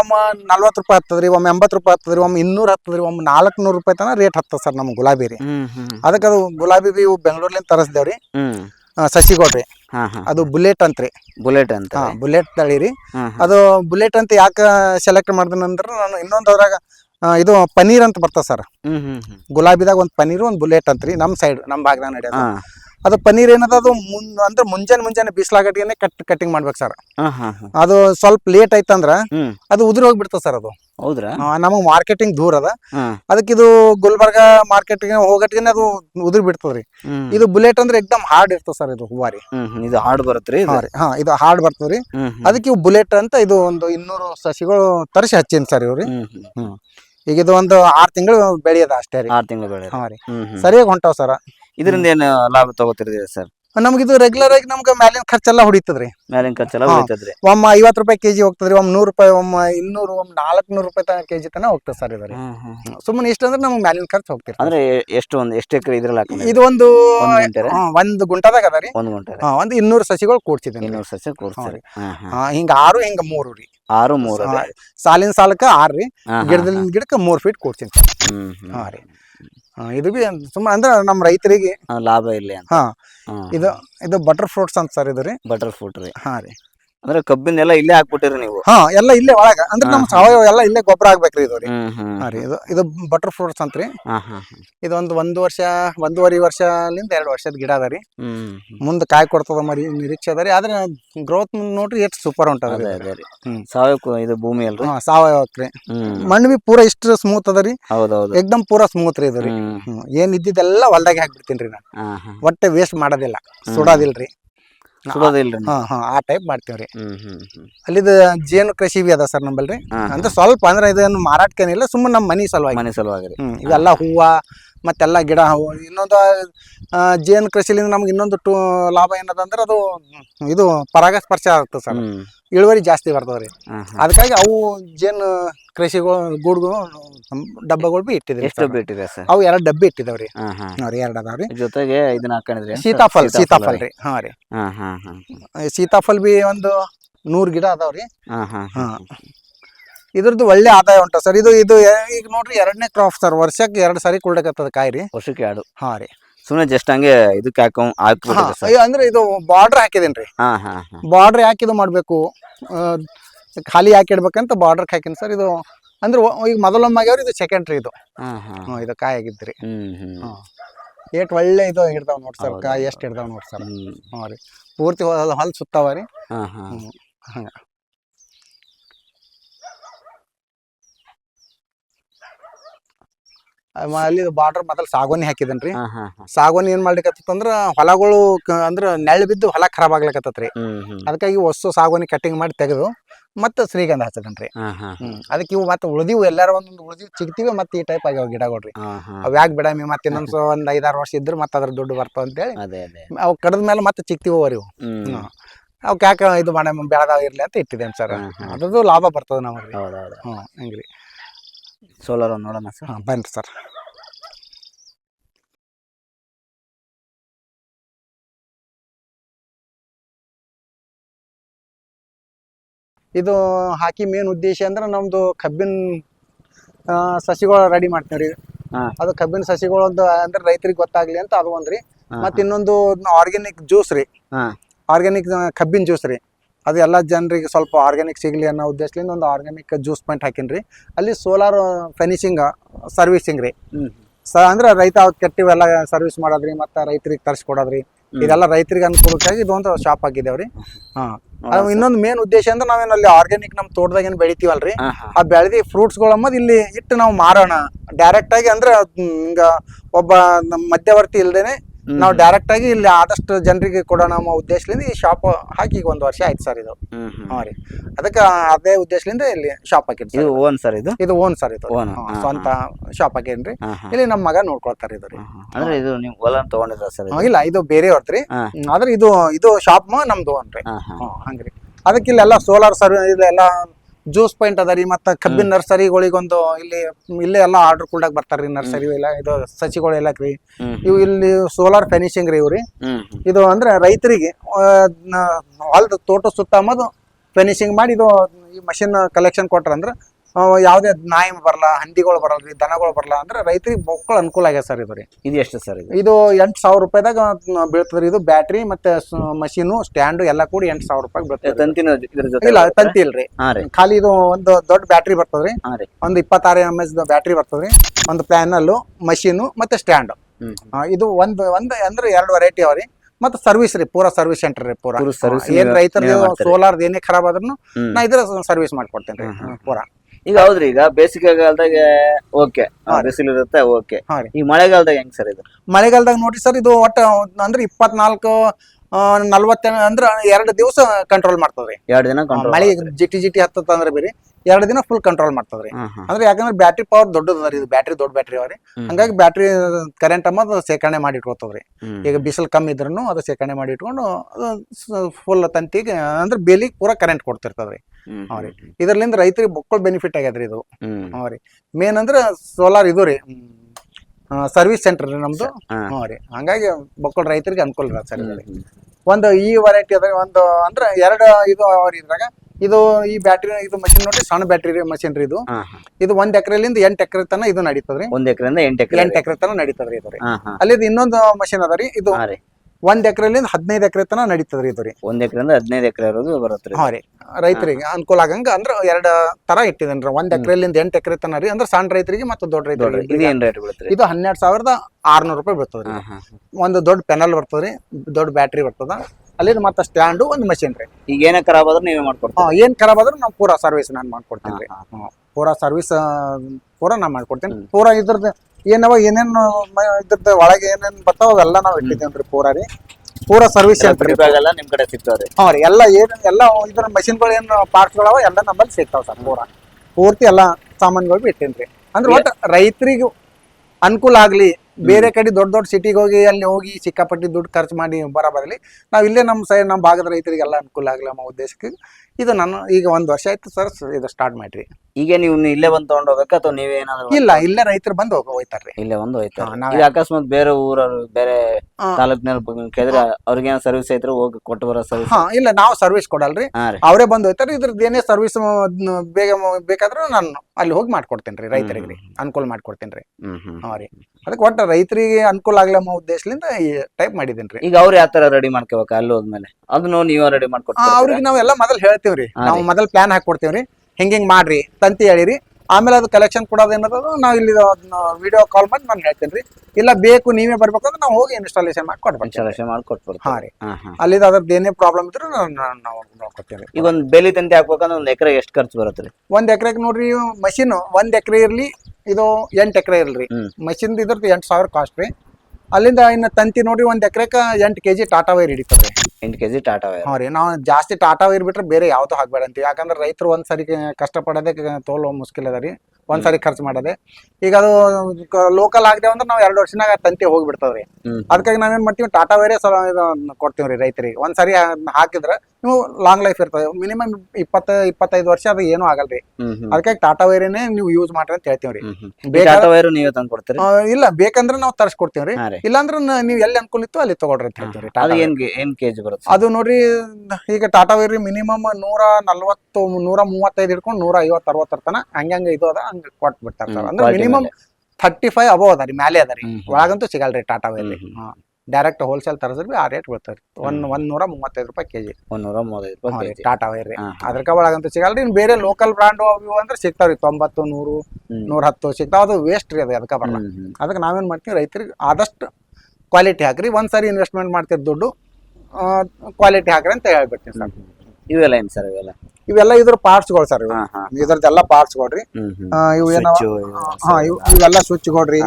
ಒಮ್ಮ ನಲ್ವತ್ತು ರೂಪಾಯಿ ಹತ್ತದ್ರಿ ಒಮ್ಮೆ ಎಂಬತ್ತು ರೂಪಾಯಿ ಹತ್ತದ್ರಿ ಒಮ್ಮೆ ಇನ್ನೂರು ಹತ್ತದ್ರಿ ಒಮ್ಮೆ ನಾಲ್ಕುನೂರು ರೂಪಾಯಿ ತನಕ ರೇಟ್ ಹತ್ತದ ಸರ್ ನಮ್ಮ ಗುಲಾಬಿ ರೀ. ಅದಕ್ಕೆ ಅದು ಗುಲಾಬಿ ಬಿ ಬೆಂಗಳೂರ್ಲಿಂದ ತರಿಸ್ದೇವ್ರಿ. ಸಸಿಗೊಡ್ರಿ. ಕೊಡ್ರಿ ಹಾ. ಅದು ಬುಲೆಟ್ ಅಂತ್ರಿ. ಬುಲೆಟ್ ಅಂತ ಬುಲೆಟ್ ತಳಿ ರೀ ಅದು ಬುಲೆಟ್ ಅಂತ ಯಾಕೆ ಸೆಲೆಕ್ಟ್ ಮಾಡ್ದೇನಂದ್ರೆ ನಾನು ಇನ್ನೊಂದು ಅದ್ರಾಗ ಇದು ಪನೀರ್ ಅಂತ ಬರ್ತದೆ ಸರ್ ಗುಲಾಬಿದಾಗ ಒಂದು ಪನೀರ್ ಒಂದು ಬುಲೆಟ್ ಅಂತ್ರಿ ನಮ್ಮ ಸೈಡ್ ನಮ್ಮ ಭಾಗದಾಗ ನಡೆಯೋದು. ಅದು ಪನೀರ್ ಏನದ ಅದು ಮುನ್ ಅಂದ್ರೆ ಮುಂಜಾನೆ ಮುಂಜಾನೆ ಬಿಸಿಲಾಗಟ್ಟಿಗೆ ಕಟ್ ಕಟಿಂಗ್ ಮಾಡ್ಬೇಕು ಸರ್ ಅದು ಸ್ವಲ್ಪ ಲೇಟ್ ಆಯ್ತಂದ್ರ ಅದು ಉದುರಿ ಹೋಗ್ಬಿಡ್ತದೆ ಸರ್ ಅದು. ಹೌದ್ರಾ? ನಮಗೆ ಮಾರ್ಕೆಟಿಂಗ್ ದೂರ ಅದ. ಅದಕ್ಕೆ ಇದು ಗುಲ್ಬರ್ಗ ಮಾರ್ಕೆಟ್ಗೆ ಹೋಗಟ್ಟಿಗೆ ಅದು ಉದುರಿ ಬಿಡ್ತದ್ರಿ. ಇದು ಬುಲೆಟ್ ಅಂದ್ರೆ ಎಕ್ದಮ್ ಹಾರ್ಡ್ ಇರ್ತದ ಸರ್ ಇದು ಹೂವ ರೀ ಹ್ಮ್ ಹ್ಮ್. ಇದು ಹಾರ್ಡ್ ಬರುತ್ತ್ರಿ ಇದು? ಹಾ ಇದು ಹಾರ್ಡ್ ಬರ್ತದ್ರಿ. ಅದಕ್ಕೆ ಇವು ಬುಲೆಟ್ ಅಂತ ಇದು ಒಂದು ಇನ್ನೂರು ಸಸಿಗಳು ತರಿಸಿ ಹಚ್ಚಿನ ಸರ್ ಇವ್ರಿ. ಈಗ ಇದು ಒಂದು ಆರ್ ತಿಂಗಳು ಬೆಳೆಯದ ಅಷ್ಟೇ ರೀ. ಆರ್ ತಿಂಗಳು ಬೆಳೆ ಹಾ ರೀ. ಸರಿಯಾಗಿ ಹೊಂಟಾವ್ ಸರ್. ಇದರಿಂದ ಏನು ಲಾಭ ತಗೋತಿರ್ತೀರಿ ಸರ್? ನಮ್ಗಿದು ರೆಗ್ಯುಲರ್ ಆಗಿ ನಮ್ಗೆ ಮ್ಯಾಲಿನ ಖರ್ಚೆಲ್ಲ ಹೊಡಿತದ್ರಿ. ಮೇಲಿನ ಖರ್ಚೆಲ್ಲ ಹೊಡಿತದ್ರಿ. ಒಮ್ಮ ಐವತ್ ರೂಪಾಯಿ ಕೆಜಿ ಹೋಗ್ತದ್ರಿ ಒಮ್ಮ ನೂರು ರೂಪಾಯಿ ಒಮ್ಮ ಇನ್ನೂರು ಒಮ್ಮೆ ನಾಲ್ಕುನೂರು ರೂಪಾಯಿ ತನಕ ಕೆಜಿ ತನಕ ಹೋಗ್ತದೆ ಸರ್ ಇದ್ರಿ. ಸುಮ್ಮನೆ ಇಷ್ಟ ಅಂದ್ರೆ ನಮ್ಗೆ ಮ್ಯಾಲಿನ ಖರ್ಚು ಹೋಗ್ತಿರಿ ಅಂದ್ರೆ ಎಷ್ಟು ಒಂದ್ ಎಷ್ಟು ಎಕರೆ ಇದ್ರಲ್ಲಿ ಇದು ಒಂದು ಒಂದ್ ಗುಂಟೆ ಒಂದು ಗುಂಟದಾಗ ಅದ ರೀ. ಒಂದ್ ಗುಂಟೆ ಒಂದು ಇನ್ನೂರು ಸಸಿಗಳು ಕೂಡ್ಸಿದ್ದೀನಿ ಇನ್ನೂರು ಸಸಿ ಹಾ ಹಿಂಗ ಆರು ಹಿಂಗ ಮೂರು ರೀ. ಆರು ಮೂರು ಸಾಲಿನ ಸಾಲಕ್ಕ ಆರು ರೀ. ಗಿಡದ ಗಿಡಕ್ಕೆ ಮೂರು ಫೀಟ್ ಕೂಡ್ತೀನಿ ಹ್ಮ್. ಹಾ ರೀ. ಇದು ಬಿ ತುಂಬಾ ಅಂದ್ರೆ ನಮ್ಮ ರೈತರಿಗೆ ಲಾಭ ಇಲ್ಲ ಅಂತ. ಹಾ ಇದು ಇದು ಬಟರ್ ಫ್ರೂಟ್ಸ್ ಅಂತ ಸರ್ ಇದು ರೀ. ಬಟರ್ ಫ್ರೂಟ್ ರೀ. ಹಾ ರೀ. ಅಂದ್ರೆ ಕಬ್ಬಿನ ಎಲ್ಲ ಇಲ್ಲೇ ಹಾಕ್ಬಿಟ್ಟಿರಿ ನೀವು? ಹಾ ಎಲ್ಲ ಇಲ್ಲೇ ಒಳಗ. ಅಂದ್ರೆ ನಮ್ಮ ಸಾವಯವ ಎಲ್ಲ ಇಲ್ಲೇ ಗೊಬ್ಬರ ಆಗ್ಬೇಕ್ರಿ ಇದು ರೀ. ಹ್ಮ್ ಹ್ಮ್. ಹಾ ರೀ ಇದು ಇದು ಬಟರ್ ಫ್ರೂಟ್ಸ್ ಅಂತ್ರಿ. ಹಾ ಹಾ ಹಾ. ಇದೊಂದು ಒಂದು ವರ್ಷ ಒಂದೂವರೆ ವರ್ಷಲಿಂದ ಎರಡು ವರ್ಷದ ಗಿಡ ಅದ ರೀ. ಹ್ಮ್ ಹ್ಮ್. ಮುಂದೆ ಕಾಯಿ ಕೊಡ್ತದ ಮರಿ ನಿರೀಕ್ಷೆ ಅದ ರೀ. ಆದ್ರೆ ಗ್ರೋತ್ ನೋಡ್ರಿ ಎಷ್ಟು ಸೂಪರ್ ಉಂಟದ ಅದೇ ಅದೇ ರೀ. ಹ್ಮ್. ಸಾವಯವ ಕು- ಇದು ಭೂಮಿ ಅಲ್ರಿ? ಹಾ ಸಾವಯವಕ್ಕೆ ರೀ. ಹ್ಮ್. ಮಣ್ಣು ಬಿ ಪೂರ ಇಷ್ಟು ಸ್ಮೂತ್ ಅದ ರೀ. ಹೌದೌದು. ಎಕ್ದಮ್ ಪೂರ ಸ್ಮೂತ್ ರೀ ಇದು ರೀ. ಹ್ಮ್. ಹ್ಮ್. ಏನ್ ಇದ್ದಿದ್ದೆಲ್ಲ ಹೊಲ್ದಾಗೆ ಹಾಕ್ಬಿಡ್ತೀನಿ ರೀ ನಾನು. ಹಾ ಹಾ. ಒಟ್ಟೆ ವೇಸ್ಟ್ ಮಾಡೋದಿಲ್ಲ. ಸುಡೋದಿಲ್ರಿ. ಸುಡೋದಿಲ್ರಿ ನೀವು? ಹಾ ಹಾ ಆ ಟೈಪ್ ಮಾಡ್ತೇವ್ರಿ. ರೀ ಹ್ಮ್ ಹ್ಮ್ ಹ್ಮ್. ಅಲ್ಲಿದು ಜೇನು ಕೃಷಿ ಬಿ ಅದ ಸರ್ ನಮ್ಮಲ್ರಿ ಹಾ. ಅಂದ್ರೆ ಸ್ವಲ್ಪ ಅಂದ್ರೆ ಇದೇನು ಮಾರಾಟಕ್ಕೇನಿಲ್ಲ ಸುಮ್ಮನೆ ನಮ್ಮ ಮನಿ ಸಲುವಾಗಿ. ಮನೆ ಸಲುವಾಗಿ ರೀ. ಹ್ಮ್ ಇವೆಲ್ಲ ಹೂವ ಮತ್ತೆಲ್ಲ ಗಿಡ ಅವು. ಇನ್ನೊಂದು ಜೇನು ಕೃಷಿಲಿಂದ ನಮ್ಗೆ ಇನ್ನೊಂದು ಟು ಲಾಭ ಏನದ ಅಂದ್ರೆ ಅದು ಇದು ಪರಾಗಸ್ಪರ್ಶ ಆಗ್ತದೆ ಸರ್. ಇಳುವರಿ ಜಾಸ್ತಿ ಬರ್ತದೆ ರೀ ಹಾ, ಹಾ. ಅದಕ್ಕಾಗಿ ಅವು ಜೇನು ಕೃಷಿಗಳು ಗೂಡ್ಗಳು ಡಬ್ಬಗಳು ಬಿ ಇಟ್ಟಿದ್ರಿ ಎಷ್ಟು ಸರ್. ಅವು ಎರಡು ಡಬ್ಬಿ ಇಟ್ಟಿದಾವ್ರಿ ಎರಡು ಅದಾವ್ರಿ. ಜೊತೆಗೆ ಇದನ್ನ ಹಾಕೊಂಡಿದ್ರಿ ಸೀತಾಫಲ್ ಸೀತಾಫಲ್ ರೀ. ಹಾ ರೀ. ಹಾ ಹಾ ಹಾ. ಸೀತಾಫಲ್ ಬಿ ಒಂದು ನೂರು ಗಿಡ ಅದಾವ್ರಿ. ಹಾ ಹಾ. ಹಾ. ಇದ್ರದ್ದು ಒಳ್ಳೆ ಆದಾಯ ಉಂಟು ಸರ್ ಇದು ಇದು ಎ- ಈಗ ನೋಡ್ರಿ ಎರಡನೇ ಕ್ರಾಪ್ ಸರ್ ವರ್ಷಕ್ಕೆ ಎರಡು ಸಾರಿ ಕುಳ್ಡಕತ್ತದ ಕಾಯಿ ರೀ ವರ್ಷಕ್ಕೆ ಎರಡು. ಹಾ ರೀ. ಸುಮ್ಮನೆ ಜಸ್ಟ್ ಹಂಗೆ ಇದಕ್ಕೆ ಹಾಕೊಂಡ್ ಹಾ, ಹಾಕ್ಬಿಟ್ಟಿದೆ ಸರ್ ಅಯ್ಯೋ, ಅಂದ್ರೆ ಇದು ಬಾರ್ಡರ್ ಹಾಕಿದೀನಿ ರೀ. ಹಾ ಹಾ ಹಾ. ಬಾರ್ಡ್ರ್ ಯಾಕೆ ಇದು ಮಾಡಬೇಕು? ಖಾಲಿ ಯಾಕೆ ಇಡ್ಬೇಕಂತ ಬಾರ್ಡರ್ ಹಾಕಿನಿ ಸರ್ ಇದು ಅಂದ್ರೆ ಒ- ಈಗ ಮೊದಲೊಮ್ಮೆ ಆಗ್ಯಾವ್ರಿ ಇದು ಸೆಕೆಂಡ್ರಿ ಇದು. ಹಾ ಹಾ. ಇದು ಕಾಯಿ ಆಗಿದ್ರಿ ಹ್ಮ್ ಹ್ಮ್. ಹಾ. ಏಟ್ ಒಳ್ಳೆ ಇದು ಹಿಡ್ದಾವ್ ನೋಡಿ ಸರ್ ಹೌದು, ಕಾಯಿ ಎಷ್ಟು ಹಿಡ್ದಾವ್ ನೋಡಿ ಸರ್ ಹ್ಮ್. ಹ್ಞೂ ರೀ. ಪೂರ್ತಿ ಹೊಲ ಹೊಲ ಸುತ್ತಾವ ರೀ. ಹಾ ಹಾ. ಹ್ಮ್. ಹಂಗ. ಅಲ್ಲಿ ಬಾರ್ಡರ್ ಮೊದಲ್ ಸಾಗೋನಿ ಹಾಕಿದನ್ರಿ. ಸಾಗೋನಿ ಏನ್ ಮಾಡ್ಲಿಕತ್ತಂದ್ರ ಹೊಲಗಳು ಅಂದ್ರ ನೆಳ್ಳು ಬಿದ್ದು ಹೊಲ ಖರಾಬ್ ಆಗ್ಲಿಕತ್ತತ್ರಿ. ಅದಕ್ಕಾಗಿ ಹೊಸ ಸಾಗೋನಿ ಕಟಿಂಗ್ ಮಾಡಿ ತೆಗೆದು ಮತ್ತೆ ಶ್ರೀಗಂಧ ಹಚ್ಚದನ್ರಿ. ಅದಕ್ಕೆ ಇವು ಮತ್ತೆ ಉಳಿದಿವು ಎಲ್ಲಾರು ಒಂದೊಂದು ಉಳಿದಿವು ಸಿಗ್ತಿವಿ ಮತ್ತೆ ಈ ಟೈಪ್ ಆಗಿ ಗಿಡಗಳ್ರಿ ಅವ್ ಯಾಕೆ ಬಿಡಮಿ ಮತ್ತೆ ಇನ್ನೊಂದ್ಸ ಒಂದ್ ಐದಾರು ವರ್ಷ ಇದ್ರ ಮತ್ತೆ ಅದ್ರ ದುಡ್ಡು ಬರ್ತಾವ ಅಂತೇಳಿ ಅವ್ ಕಡದ ಮೇಲೆ ಮತ್ತೆ ಅವ್ರಿವು ಇವು. ಕ್ಯಾಕ ಹ್ಮ್. ಅವಕ್ಕೆ ಯಾಕೆ ಇದು ಮಾಡ ಬೆಳೆದಾವ ಇರ್ಲಿ ಅಂತ ಇಟ್ಟಿದ್ದೇನೆ ಸರ್. ಅದ್ರದ್ದು ಲಾಭ ಬರ್ತದ ನಮಗೆ. ಹೌದು ಹ್ಞೂ ಹಂಗ್ರಿ. ಸೋಲಾರ್ ಒಂದು ನೋಡೋಣ ಸರ್. ಹಾಂ ಬನ್ನಿ ಸರ್. ಇದು ಹಾಕಿ ಮೇನ್ ಉದ್ದೇಶ ಅಂದ್ರೆ ನಮ್ದು ಕಬ್ಬಿನ ಸಸಿಗಳು ರೆಡಿ ಮಾಡ್ತೀವಿ ರೀ ಹಾ. ಅದು ಕಬ್ಬಿನ ಸಸಿಗಳು ಒಂದು ಅಂದ್ರೆ ರೈತರಿಗೆ ಗೊತ್ತಾಗ್ಲಿ ಅಂತ ಅದು ಒಂದ್ರಿ. ಮತ್ತೆ ಇನ್ನೊಂದು ಆರ್ಗ್ಯಾನಿಕ್ ಜ್ಯೂಸ್ ರೀ. ಆರ್ಗ್ಯಾನಿಕ್ ಕಬ್ಬಿನ ಜ್ಯೂಸ್ ರೀ. ಅದು ಎಲ್ಲ ಜನರಿಗೆ ಸ್ವಲ್ಪ ಆರ್ಗ್ಯಾನಿಕ್ ಸಿಗಲಿ ಅನ್ನೋ ಉದ್ದೇಶದಿಂದ ಒಂದು ಆರ್ಗ್ಯಾನಿಕ್ ಜ್ಯೂಸ್ ಪಾಯಿಂಟ್ ಹಾಕಿನ್ರಿ. ಅಲ್ಲಿ ಸೋಲಾರ್ ಫಿನಿಶಿಂಗ್ ಸರ್ವಿಸಿಂಗ್ ರೀ. ಸ ಅಂದ್ರೆ ರೈತ ಕೆಟ್ಟಿವೆಲ್ಲ ಸರ್ವಿಸ್ ಮಾಡೋದ್ರಿ ಮತ್ತೆ ರೈತರಿಗೆ ತರಿಸ್ಕೊಡೋದ್ರಿ. ಇದೆಲ್ಲ ರೈತರಿಗೆ ಅನುಕೂಲಕ್ಕಾಗಿ ಇದೊಂದು ಶಾಪ್ ಹಾಕಿದೇವ್ರಿ ಹಾ. ಇನ್ನೊಂದು ಮೇನ್ ಉದ್ದೇಶ ಅಂದ್ರೆ ನಾವೇನು ಅಲ್ಲಿ ಆರ್ಗ್ಯಾನಿಕ್ ನಮ್ಮ ತೋಟದಾಗ ಏನು ಬೆಳಿತೀವಲ್ರಿ? ಆ ಬೆಳೆದಿ ಫ್ರೂಟ್ಸ್ಗಳಮ್ಮದು ಇಲ್ಲಿ ಇಟ್ಟು ನಾವು ಮಾರೋಣ. ಡೈರೆಕ್ಟ್ ಆಗಿ ಅಂದ್ರೆ ಹಿಂಗ ಒಬ್ಬ ನಮ್ಮ ಮಧ್ಯವರ್ತಿ ಇಲ್ದೇನೆ. ನಾವು ಡೈರೆಕ್ಟ್ ಆಗಿ ಇಲ್ಲಿ ಆದಷ್ಟು ಜನರಿಗೆ ಕೊಡೋಣ ನಮ್ಮ ಉದ್ದೇಶದಿಂದ ಈ ಶಾಪ್ ಹಾಕಿ ಈಗ ಒಂದು ವರ್ಷ ಆಯ್ತು ಸರ್ ಇದು. ಹಾ ರೀ. ಅದಕ್ಕೆ ಅದೇ ಉದ್ದೇಶದಿಂದ ಇಲ್ಲಿ ಶಾಪ್ ಹಾಕಿದ್ರಿ ಇದು ಓನ್ ಸರ್ ಇದು? ಇದು ಓನ್ ಸರ್ ಇದು. ಹಾ, ಸ್ವಂತ ಶಾಪ್ ಹಾಕೇನ್ರಿ. ಇಲ್ಲಿ ನಮ್ಮ ಮಗ ನೋಡ್ಕೊಳ್ತಾರೆ ಇದು ರೀ. ಅಂದ್ರೆ ಇದು ನೀವು ಹೊಲ ತಗೊಂಡಿದ್ರ ಸರ್ ಇಲ್ಲ ಇದು ಬೇರೆ ಹೊರ್ತ್ರಿ ಆದ್ರೆ ಇದು ಇದು ಶಾಪ್ ನಮ್ದು ಓನ್ ರೀ. ಹಂಗ್ರಿ ಅದಕ್ಕೆ ಇಲ್ಲೆಲ್ಲ ಸೋಲಾರ್ ಸರ್ವಿಸ್ ಇಲ್ಲೆಲ್ಲ ಜ್ಯೂಸ್ ಪಾಯಿಂಟ್ ಅದ ರೀ ಮತ್ತೆ ಕಬ್ಬಿನ ನರ್ಸರಿಗಳಿಗೊಂದು ಇಲ್ಲಿ ಇಲ್ಲೇ ಎಲ್ಲ ಆರ್ಡರ್ ಕೊಡಕ್ ಬರ್ತಾರ್ರಿ ನರ್ಸರಿ ಎಲ್ಲ ಇದು ಸಸಿಗಳು ಎಲ್ಲ ರೀ. ಇವು ಇಲ್ಲಿ ಸೋಲಾರ್ ಫಿನಿಶಿಂಗ್ ರೀ ಇವು ರೀ. ಹ್ಮ್. ಹ್ಮ್ ಇದು ಅಂದ್ರೆ ರೈತರಿಗೆ ಹೊಲದ ತೋಟ ಸುತ್ತ ಅಮ್ಮದು ಫಿನಿಶಿಂಗ್ ಮಾಡಿ ಇದು ಈ ಮಷಿನ್ ಕಲೆಕ್ಷನ್ ಕೊಟ್ರ ಅಂದ್ರೆ ಯಾವುದೇ ನಾಯಿ ಬರಲ್ಲ ಹಂದಿಗಳು ಬರಲ್ರಿ ದನಗಳು ಬರಲ್ಲ ಅಂದ್ರೆ ರೈತರಿಗೆ ಬೊಕ್ಕಳ ಅನುಕೂಲ ಆಗ್ಯದ ಸರ್ ಇದು ರೀ. ಇದು ಎಷ್ಟು ಸರ್ ಇದು? ಇದು ಎಂಟು ಸಾವಿರ ರೂಪಾಯಿದಾಗ ಬೀಳ್ತದ್ರಿ ಇದು ಬ್ಯಾಟ್ರಿ ಮತ್ತೆ ಮಷೀನು ಸ್ಟ್ಯಾಂಡ್ ಎಲ್ಲ ಕೂಡಿ ಎಂಟು ಸಾವಿರ ರೂಪಾಯಿ ಬೀಳ್ತದೆ ತಂತಿನ ಇದ್ರ ಜೊತೆ ಇಲ್ಲ ತಂತಿ ಇಲ್ರಿ. ರೀ. ಖಾಲಿ ಇದು ಒಂದು ದೊಡ್ಡ ಬ್ಯಾಟ್ರಿ ಬರ್ತದ್ರಿ ರೀ. ಒಂದು ಇಪ್ಪತ್ತಾರು ಎಂ ಎಚ್ ಬ್ಯಾಟ್ರಿ ಬರ್ತದ್ರಿ ಒಂದು ಪ್ಯಾನಲ್ಲು ಮಷೀನು ಮತ್ತೆ ಸ್ಟ್ಯಾಂಡ್. ಇದು ಒಂದು ಒಂದು ಅಂದ್ರೆ ಎರಡು ವೆರೈಟಿ ಅವ್ರಿ ಮತ್ತೆ ಸರ್ವಿಸ್ ರೀ ಪೂರಾ ಸರ್ವಿಸ್ ಸೆಂಟರ್ ರೀ ಪೂರಾ. ಏನ್ ರೈತರ ಸೋಲಾರ್ ಏನೇ ಖರಾಬ್ ಆದ್ರೂ. ನಾ ಇದ್ರ ಸರ್ವಿಸ್ ಮಾಡ್ಕೊಡ್ತೇನೆ ರೀ. ಪೂರಾ. ಈಗ ಹೌದ್ರಿ ಈಗ ಬೇಸಿಗೆ ಕಾಲದಾಗ ಓಕೆ. ಬಿಸಿಲು ಇರುತ್ತೆ ಓಕೆ ಹಾ ರೀ. ಈ ಮಳೆಗಾಲದಾಗ ಹೆಂಗ್ ಸರ್ ಇದು ಮಳೆಗಾಲದಾಗ ನೋಡ್ರಿ ಸರ್ ಇದು ಒಟ್ಟು ಅಂದ್ರೆ ಇಪ್ಪತ್ನಾಲ್ಕು ನಲ್ವತ್ತ ಅಂದ್ರ ಎರಡು ದಿವಸ ಕಂಟ್ರೋಲ್ ಮಾಡ್ತದ್ರಿ ಎರಡು ದಿನ ಮಳೆ ಜಿಟಿ ಜಿಟಿ ಹತ್ತತ್ತ ಅಂದ್ರೆ ಬೇರೆ ಎರಡು ದಿನ ಫುಲ್ ಕಂಟ್ರೋಲ್ ಮಾಡ್ತದ್ರಿ ಅಂದ್ರೆ ಯಾಕಂದ್ರೆ ಬ್ಯಾಟ್ರಿ ಪವರ್ ದೊಡ್ಡದ ಇದು ಬ್ಯಾಟ್ರಿ ದೊಡ್ಡ ಬ್ಯಾಟ್ರಿ ಅವ್ರಿ ಹ್ಮ್. ಹಂಗಾಗಿ ಬ್ಯಾಟ್ರಿ ಕರೆಂಟ್ ಅಮ್ಮ ಶೇಖರಣೆ ಮಾಡಿ ಇಟ್ಕೋತದ್ರಿ ಹ್ಮ್. ಈಗ ಬಿಸಿಲು ಕಮ್ಮಿ ಇದ್ರೂ ಅದ ಶೇಖರಣೆ ಮಾಡಿ ಇಟ್ಕೊಂಡು ಫುಲ್ ತಂತಿಗೆ ಅಂದ್ರೆ ಬೇಲಿಗೆ ಪೂರಾ ಕರೆಂಟ್ ಕೊಡ್ತಿರ್ತದ್ರಿ ಹ್ಮ್. ಹಾ ರೀ. ಇದರ್ಲಿಂದ ರೈತರಿಗೆ ಬೊಕ್ಕಳ ಬೆನಿಫಿಟ್ ಆಗ್ಯದ್ರಿ ಇದು ಹ್ಮ್. ಹ್ಞೂ ರೀ ಮೇನ್ ಅಂದ್ರೆ ಸೋಲಾರ್ ಇದು ರೀ ಸರ್ವಿಸ್ ಸೆಂಟರ್ ರೀ ನಮ್ದು ಹಾ. ಹ್ಞೂ ರೀ ಹಂಗಾಗಿ ಬಕ್ಕಳ ರೈತರಿಗೆ ಅನುಕೂಲ ಸರ್ ಹ್ಮ್. ಒಂದು ಈ ವೆರೈಟಿ ಅದ ಒಂದು ಅಂದ್ರೆ ಎರಡು ಇದು ಅವ್ರಿ ಇದ್ರಾಗ. ಇದು ಈ ಬ್ಯಾಟ್ರಿ ಇದು ಮಷಿನ್ ನೋಡ್ರಿ ಸಣ್ಣ ಬ್ಯಾಟ್ರಿ ಮಷಿನ್ ರೀ ಇದು. ಇದು ಒಂದ್ ಎಕರೆಲಿಂದ ಎಂಟ್ ಎಕರೆ ತನ ಇದು ನಡೀತದ್ರಿ. ಒಂದ್ ಎಕರೆಯಿಂದ ಎಂಟ್ ಎಕರೆ ಎಂಟ್ ಎಕರೆ ತನ ನಡೀತದ್ರಿ ಇದು ರೀ. ಅಲ್ಲಿದ್ ಇನ್ನೊಂದು ಮಷಿನ್ ಅದ ರೀ. ಇದು ಒಂದ್ ಎಕರೆಲಿಂದ ಹದಿನೈದು ಎಕರೆ ತನ ನಡೀತದ್ರಿ ಇದು ರೀ. ಒಂದ್ ಎಕರೆಯಿಂದ ಹದಿನೈದು ಎಕರೆವರೆಗೂ ಬರುತ್ತೆ ಹಾ ರೀ. ರೈತರಿಗೆ ಅನುಕೂಲ ಆಗಂಗ ಅಂದ್ರ ಎರಡ ತರ ಇಟ್ಟಿದೇನ್ರಿ. ಒಂದ್ ಎಕರೆಲಿಂದ ಎಂಟ್ ಎಕರೆ ತನ ರೀ ಅಂದ್ರೆ ಸಣ್ಣ ರೈತರಿಗೆ ಮತ್ತು ದೊಡ್ಡ ರೈತರಿಗೆ ಏನ್ ರೇಟ್ ಬೀಳುತ್ತೆ ಇದು ಹನ್ನೆರಡ್ ಸಾವಿರದ ಆರ್ನೂರು ರೂಪಾಯಿ ಬೀಳ್ತದ್ರಿ. ಒಂದು ದೊಡ್ಡ ಪೆನಲ್ ಬರ್ತದ್ರಿ ದೊಡ್ಡ ಬ್ಯಾಟ್ರಿ ಬರ್ತದ. ಅಲ್ಲಿ ಮತ್ತೆ ಸ್ಟ್ಯಾಂಡು ಒಂದು ಮಷಿನ್ ರೀ. ಈಗ ಏನೇ ಖರಾಬ್ ಆದ್ರೆ ನೀವೇ ಮಾಡ್ಕೊಡ್ತೀವಿ ಹಾ ಏನ್ ಖರಾಬ್ ಆದ್ರೆ ನಾವು ಪೂರಾ ಸರ್ವಿಸ್ ನಾನು ಮಾಡ್ಕೊಡ್ತೀನಿ ರೀ. ಪೂರಾ ಸರ್ವಿಸ್ ಪೂರಾ ನಾ ಮಾಡ್ಕೊಡ್ತೀನಿ. ಪೂರಾ ಇದ್ರದ್ದು ಏನವ ಏನೇನು ಇದ್ರದ್ದು ಒಳಗೆ ಏನೇನ್ ಬರ್ತಾವ ಅವೆಲ್ಲ ನಾವು ಇಟ್ಟಿದ್ದೇವ್ರಿ ಪೂರಾ ರೀ ಪೂರಾ ಸರ್ವಿಸ್ ಸೆಂಟರ್ ಬ್ಯಾಗ್ ಎಲ್ಲ ನಿಮ್ ಕಡೆ ಸಿಗ್ತಾವ್ರಿ. ಹಾ ರೀ ಎಲ್ಲ ಏನ್ ಎಲ್ಲ ಇದ್ರ ಮಷಿನ್ಗಳು ಏನು ಪಾರ್ಟ್ಸ್ಗಳವ ಎಲ್ಲ ನಮ್ಮಲ್ಲಿ ಸಿಗ್ತಾವ ಸರ್ ಪೂರಾ. ಪೂರ್ತಿ ಎಲ್ಲ ಸಾಮಾನುಗಳು ಇಟ್ಟೇನ್ರಿ. ಅಂದ್ರೆ ಒಟ್ಟು ರೈತರಿಗೆ ಅನುಕೂಲ ಆಗ್ಲಿ ಬೇರೆ ಕಡೆ ದೊಡ್ಡ ದೊಡ್ಡ ಸಿಟಿಗೆ ಹೋಗಿ ಅಲ್ಲಿ ಹೋಗಿ ಸಿಕ್ಕಾಪಟ್ಟಿ ದುಡ್ಡು ಖರ್ಚು ಮಾಡಿ ಬರೋ ಬದಲಿ ನಾವು ಇಲ್ಲೇ ನಮ್ಮ ಸೈ ನಮ್ಮ ಭಾಗದ ರೈತರಿಗೆಲ್ಲ ಅನುಕೂಲ ಆಗಲಿ ನಮ್ಮ ಉದ್ದೇಶಕ್ಕೆ ಇದು ನಾನು ಈಗ ಒಂದು ವರ್ಷ ಆಯ್ತು ಸರ್ ಇದು ಸ್ಟಾರ್ಟ್ ಮಾಡ್ರಿ. ಈಗ ನೀವು ಇಲ್ಲೇ ಬಂದು ತಗೊಂಡ್ ಹೋಗ್ಬೇಕಾ ಅಥವಾ ನೀವೇನಾದ್ರು ಇಲ್ಲ ಇಲ್ಲೇ ರೈತರು ಬಂದು ಹೋಗ್ತಾರೆ ಹೋಯ್ತಾರ್ರಿ. ಇಲ್ಲೇ ಒಂದು ಹೋಯ್ತಾರೆ ಹಾ, ನಾವೇ- ಈಗ ಅಕಸ್ಮಾತ್ ಬೇರೆ ಊರವ್ರು ಬೇರೆ ಹಾ. ತಾಲೂಕ್ನಲ್ಲಿ ಕೇಳಿದ್ರೆ ಅವ್ರಿಗೇನ ಸರ್ವಿಸ್ ಐತ್ರಿ ಹೋಗಿ ಕೊಟ್ಟು ಬರೋ ಸರ್ವಿಸ್ ಹಾ ಇಲ್ಲ ನಾವು ಸರ್ವಿಸ್ ಕೊಡಲ್ರಿ. ಹಾ ರೀ. ಅವರೇ ಬಂದು ಹೋಯ್ತಾರೆ ಇದ್ರದ್ದು ಏನೇ ಸರ್ವಿಸ್ ಬೇಗ ಮ- ಬೇಕಾದ್ರೂ ನಾನು ಅಲ್ಲಿ ಹೋಗಿ ಮಾಡ್ಕೊಡ್ತೇನೆ ರೀ ರೈತರಿಗೆ ರೀ ಅನುಕೂಲ ಮಾಡ್ಕೊಡ್ತೇನೆ ರೀ ಹ್ಮ್ ಹ್ಮ್. ಹಾಂ ರೀ. ಅದಕ್ಕೆ ಒಟ್ಟು ರೈತರಿಗೆ ಅನುಕೂಲ ಆಗಲಿ ಅನ್ನೋ ಉದ್ದೇಶದಿಂದ ಈ ಟೈಪ್ ಮಾಡಿದ್ದೀನಿ ರೀ ಈಗ ಅವ್ರು ಯಾವ ತರ ರೆಡಿ ಮಾಡ್ಕೋಬೇಕು ಅಲ್ಲಿ ಹೋದ್ಮೇಲೆ? ಅದನ್ನು ನೀವೇ ರೆಡಿ ಮಾಡ್ಕೊಡ್ತೀವಿ ಮಾಡ್ಕೊಡ್ತೀರಾ ಅವ್ರಿಗೆ ನಾವೆಲ್ಲ ಮೊದಲು ಹೇಳ್ತೀವ್ರಿ. ಹಾ ನಾವು ರೀ. ಮೊದಲು ಪ್ಲಾನ್ ಹಾಕೊಡ್ತೀವ್ರಿ ಹಿಂಗ್ ಹಿಂಗ್ ಮಾಡ್ರಿ ತಂತಿ ಹೇಳಿರಿ. ಆಮೇಲೆ ಅದು ಕಲೆಕ್ಷನ್ ಕೊಡೋದು ಏನದು ನಾವು ಇಲ್ಲಿ ವಿಡಿಯೋ ಕಾಲ್ ಮಾಡಿ ನಾನು ಹೇಳ್ತೇನೆ ರೀ. ಇಲ್ಲ ಬೇಕು ನೀವೇ ಬರ್ಬೇಕು ಅಂದ್ರೆ ನಾವು ಹೋಗಿ ಇನ್ಸ್ಟಾಲೇಷನ್ ಮಾಡಿ ಕೊಡ್ಬೇಕು ಇನ್ಸ್ಟಾಲೇಷನ್ ಮಾಡ್ಕೊಟ್ಬಿಡ್ತೀವಿ ಹಾ ರೀ. ಅಲ್ಲಿ ಅಲ್ಲಿದ ಅದ್ರದ್ದು ಏನೇ ಪ್ರಾಬ್ಲಮ್ ಇದ್ರೂ ನಾವು ನೋಡ್ಕೊತೀವಿ ಈಗ ಒಂದು ಬೇಲಿ ತಂತಿ ಹಾಕ್ಬೇಕಂದ್ರೆ ಒಂದು ಎಕರೆ ಎಷ್ಟು ಖರ್ಚು ಬರುತ್ತೆ ರೀ? ಒಂದ್ ಎಕರೆಗೆ ನೋಡ್ರಿ ಮಷಿನ್ ಒಂದ್ ಎಕರೆ ಇರಲಿ ಇದು ಎಂಟು ಎಕರೆ ಇರಲಿ. ಮಷಿನ್ ಇದ್ರದ್ದು ಎಂಟು ಸಾವಿರ ಕಾಸ್ಟ್ ರೀ. ಅಲ್ಲಿಂದ ಇನ್ನು ತಂತಿ ನೋಡ್ರಿ ಒಂದ್ ಎಕ್ರೆಕ ಎಂಟು ಕೆಜಿ ಟಾಟಾ ವೈರ್ ಹಿಡಿತದೆ ಎಂಟು ಕೆಜಿ ಟಾಟಾ ವೈರ್. ಹಾ ರೀ, ನಾವು ಜಾಸ್ತಿ ಟಾಟಾ ವೈರ್ ಬಿಟ್ರೆ ಬೇರೆ ಯಾವ್ದು ಹಾಕ್ಬೇಡ ಅಂತೀವಿ. ಯಾಕಂದ್ರೆ ರೈತರು ಒಂದ್ ಸರಿ ಕಷ್ಟಪಡೋದೇ ತೋಲು ಮುಸ್ಕಿಲ್ ಅದ ರೀ. ಒಂದ್ ಸರಿ ಖರ್ಚು ಮಾಡೋದೆ. ಈಗ ಅದು ಲೋಕಲ್ ಆಗದೆ ಅಂದ್ರೆ ನಾವು ಎರಡು ವರ್ಷನಾಗ ತಂತಿ ಹೋಗ್ಬಿಡ್ತಾವ್ರಿ. ಅದಕ್ಕಾಗಿ ನಾವೇನ್ ಮಾಡ್ತೀವಿ ಟಾಟಾ ವೈರೇ ಸಲ ಕೊಡ್ತೀವಿ ರೀ ರೈತರಿಗೆ. ಒಂದ್ಸರಿ ಹಾಕಿದ್ರೆ ನೀವು ಲಾಂಗ್ ಲೈಫ್ ಇರ್ತದೆ ಮಿನಿಮಮ್ ಇಪ್ಪತ್ತ ಇಪ್ಪತ್ತೈದು ವರ್ಷ ಅದು ಏನು ಆಗಲ್ರಿ. ಅದಕ್ಕಾಗಿ ಟಾಟಾ ವೈರೇನೆ ನೀವು ಯೂಸ್ ಮಾಡ್ರಿ ಅಂತ ಹೇಳ್ತೀವ್ರಿ. ಇಲ್ಲ ಬೇಕಂದ್ರೆ ನಾವು ತರ್ಸ್ಕೊಡ್ತೀವ್ರಿ. ಇಲ್ಲಾಂದ್ರೆ ನೀವು ಎಲ್ಲಿ ಅನ್ಕೊಂಡಿತ್ತು ಇತ್ತು ಅಲ್ಲಿ ತಗೊಳ್ರಿ ಅಂತ ಹೇಳ್ತೀವ್ರಿ ಅದು ನೋಡ್ರಿ ಈಗ ಟಾಟಾ ವೈರ್ ಮಿನಿಮಮ್ ನೂರ ನಲ್ವತ್ತು ನೂರ ಮೂವತ್ತೈದು ಹಿಡ್ಕೊಂಡು ನೂರ ಐವತ್ತು ಅರವತ್ತರ ತನ ಹಂಗ ಹಂಗ ಇದು ಅದ. ಹಂಗ ಕೊಟ್ಟು ಬಿಡ್ತಾರೆ ಸರ್ ಅಂದ್ರೆ ಮಿನಿಮಮ್. ಥರ್ಟಿ ಫೈವ್ ಅಬೋ ಅದ ರೀ ಮ್ಯಾಲೆ ಅದ ರೀ. ಒಳಗಂತೂ ಸಿಗಲ್ರಿ ಟಾಟಾ ವೈರ್ ಹ್ಮ್, ಹ್ಮ್. ಡೈರೆಕ್ಟ್ ಹೋಲ್ಸೇಲ್ ತರಸ್ರಿ ಆ ರೇಟ್ ಬೀಳ್ತಾರೆ ಒಂದ್. ಒಂದ್ ನೂರ ಮೂವತ್ತೈದು ರೂಪಾಯಿ ಕೆಜಿ ಒಂದೂರ ಮೂವತ್ತೈದು ರೂಪಾಯಿ ಟಾಟಾ ವೈರ್ ರೀ. ಅದ್ರಕ ಒಳಗಂತೂ ಸಿಗಲ್ರಿ ರೀ ಬೇರೆ ಲೋಕಲ್ ಬ್ರಾಂಡ್ ಅವು ಅಂದ್ರೆ ಸಿಗ್ತಾವ್ರಿ ತೊಂಬತ್ತು ನೂರು. ನೂರ ಹತ್ತು ಸಿಗ್ತಾವ ಅದು ವೇಸ್ಟ್ ರೀ ಅದು ಅದಕ್ಕೆ ಬರಲ್ಲ. ಅದಕ್ಕೆ ನಾವೇನ್ ಮಾಡ್ತೀವಿ ರೈತರಿಗೆ ಆದಷ್ಟು ಕ್ವಾಲಿಟಿ ಹಾಕ್ರಿ ಒಂದ್ಸರಿ ಇನ್ವೆಸ್ಟ್ಮೆಂಟ್ ಮಾಡ್ತಿರ್ ದುಡ್ಡು ಕ್ವಾಲಿಟಿ ಹಾಕ್ರಿ ಅಂತ ಹೇಳ್ಬಿಡ್ತೀನಿ ಸರ್ ಇವೆಲ್ಲ ಏನ್ ಸರ್ ಇವೆಲ್ಲ? ಇವೆಲ್ಲ ಇದ್ರ ಪಾರ್ಟ್ಸ್ಗಳು ಸರ್ ಇವು. ಇದ್ರದ್ದೆಲ್ಲ ಪಾರ್ಟ್ಸ್ಗಳು ಹ್ಮ್ ಹ್ಮ್. ಆ, ಇವು ಏನೋ ಹಾ ಇವು ಇವೆಲ್ಲ ರೀ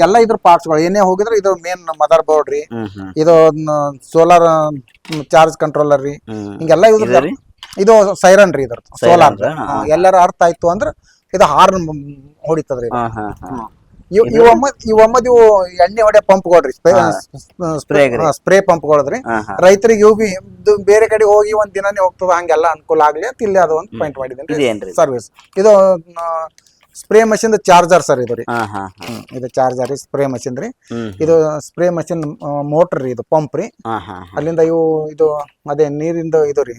ಎಲ್ಲ ಇದ್ರ ಪಾರ್ಟ್ಸ್ಗಳು. ಏನೇ ಹೋಗಿದ್ರೆ ಇದು ಮೇನ್ ಮದರ್ ಬೋರ್ಡ್ ರೀ. ಇದು ಸೋಲಾರ್ ಚಾರ್ಜ್ ಕಂಟ್ರೋಲರ್ ರೀ. ಹಿಂಗೆಲ್ಲ ಇದ್ರ ಇದು ಸೈರನ್ ರೀ ಇದ್ರ ಸೋಲಾರ್ ಎಲ್ಲರೂ ಅರ್ಥ ಆಯ್ತು ಅಂದ್ರೆ ಇದು ಹಾರ್ನ್ ಹೊಡಿತದ್ರಿ ಇವ್ ಇವಮ್ಮ ಇವಮ್ಮದ್ ಇವು ಎಣ್ಣೆ ಹೊಡೆ ಪಂಪ್ ಕೊಡ್ರಿ. ಹಾ. Spray ಗೆ ರೀ. ಸ್ಪ್ರೇ ಪಂಪ್ ಹಾ ರೈತರಿಗೆ ಇವು ಬಿ ಬೇರೆ ಕಡೆ ಹೋಗಿ ಒಂದ್ ದಿನಾನೇ ಹೋಗ್ತದ ಹಂಗೆಲ್ಲ ಅನುಕೂಲ ಆಗ್ಲಿ ಅಂತ ಇಲ್ಲಿ ಅದು ಒಂದು ಪಾಯಿಂಟ್ ಮಾಡಿದ್ದೀನಿ. ಸರ್ವಿಸ್ ಇದು ಸ್ಪ್ರೇ ಮಷಿನ್ ಚಾರ್ಜರ್ ಸರ್ ಇದು ರೀ. ಇದು ಚಾರ್ಜರ್ ಸ್ಪ್ರೇ ಮಷಿನ್ ರೀ. ಇದು ಸ್ಪ್ರೇ ಮಷಿನ್ ಮೋಟರ್ ರೀ ಇದು ಪಂಪ್ ರೀ. ಅಲ್ಲಿಂದ ಇವು ಇದು ಅದೇ ನೀರಿಂದ ಇದು ರೀ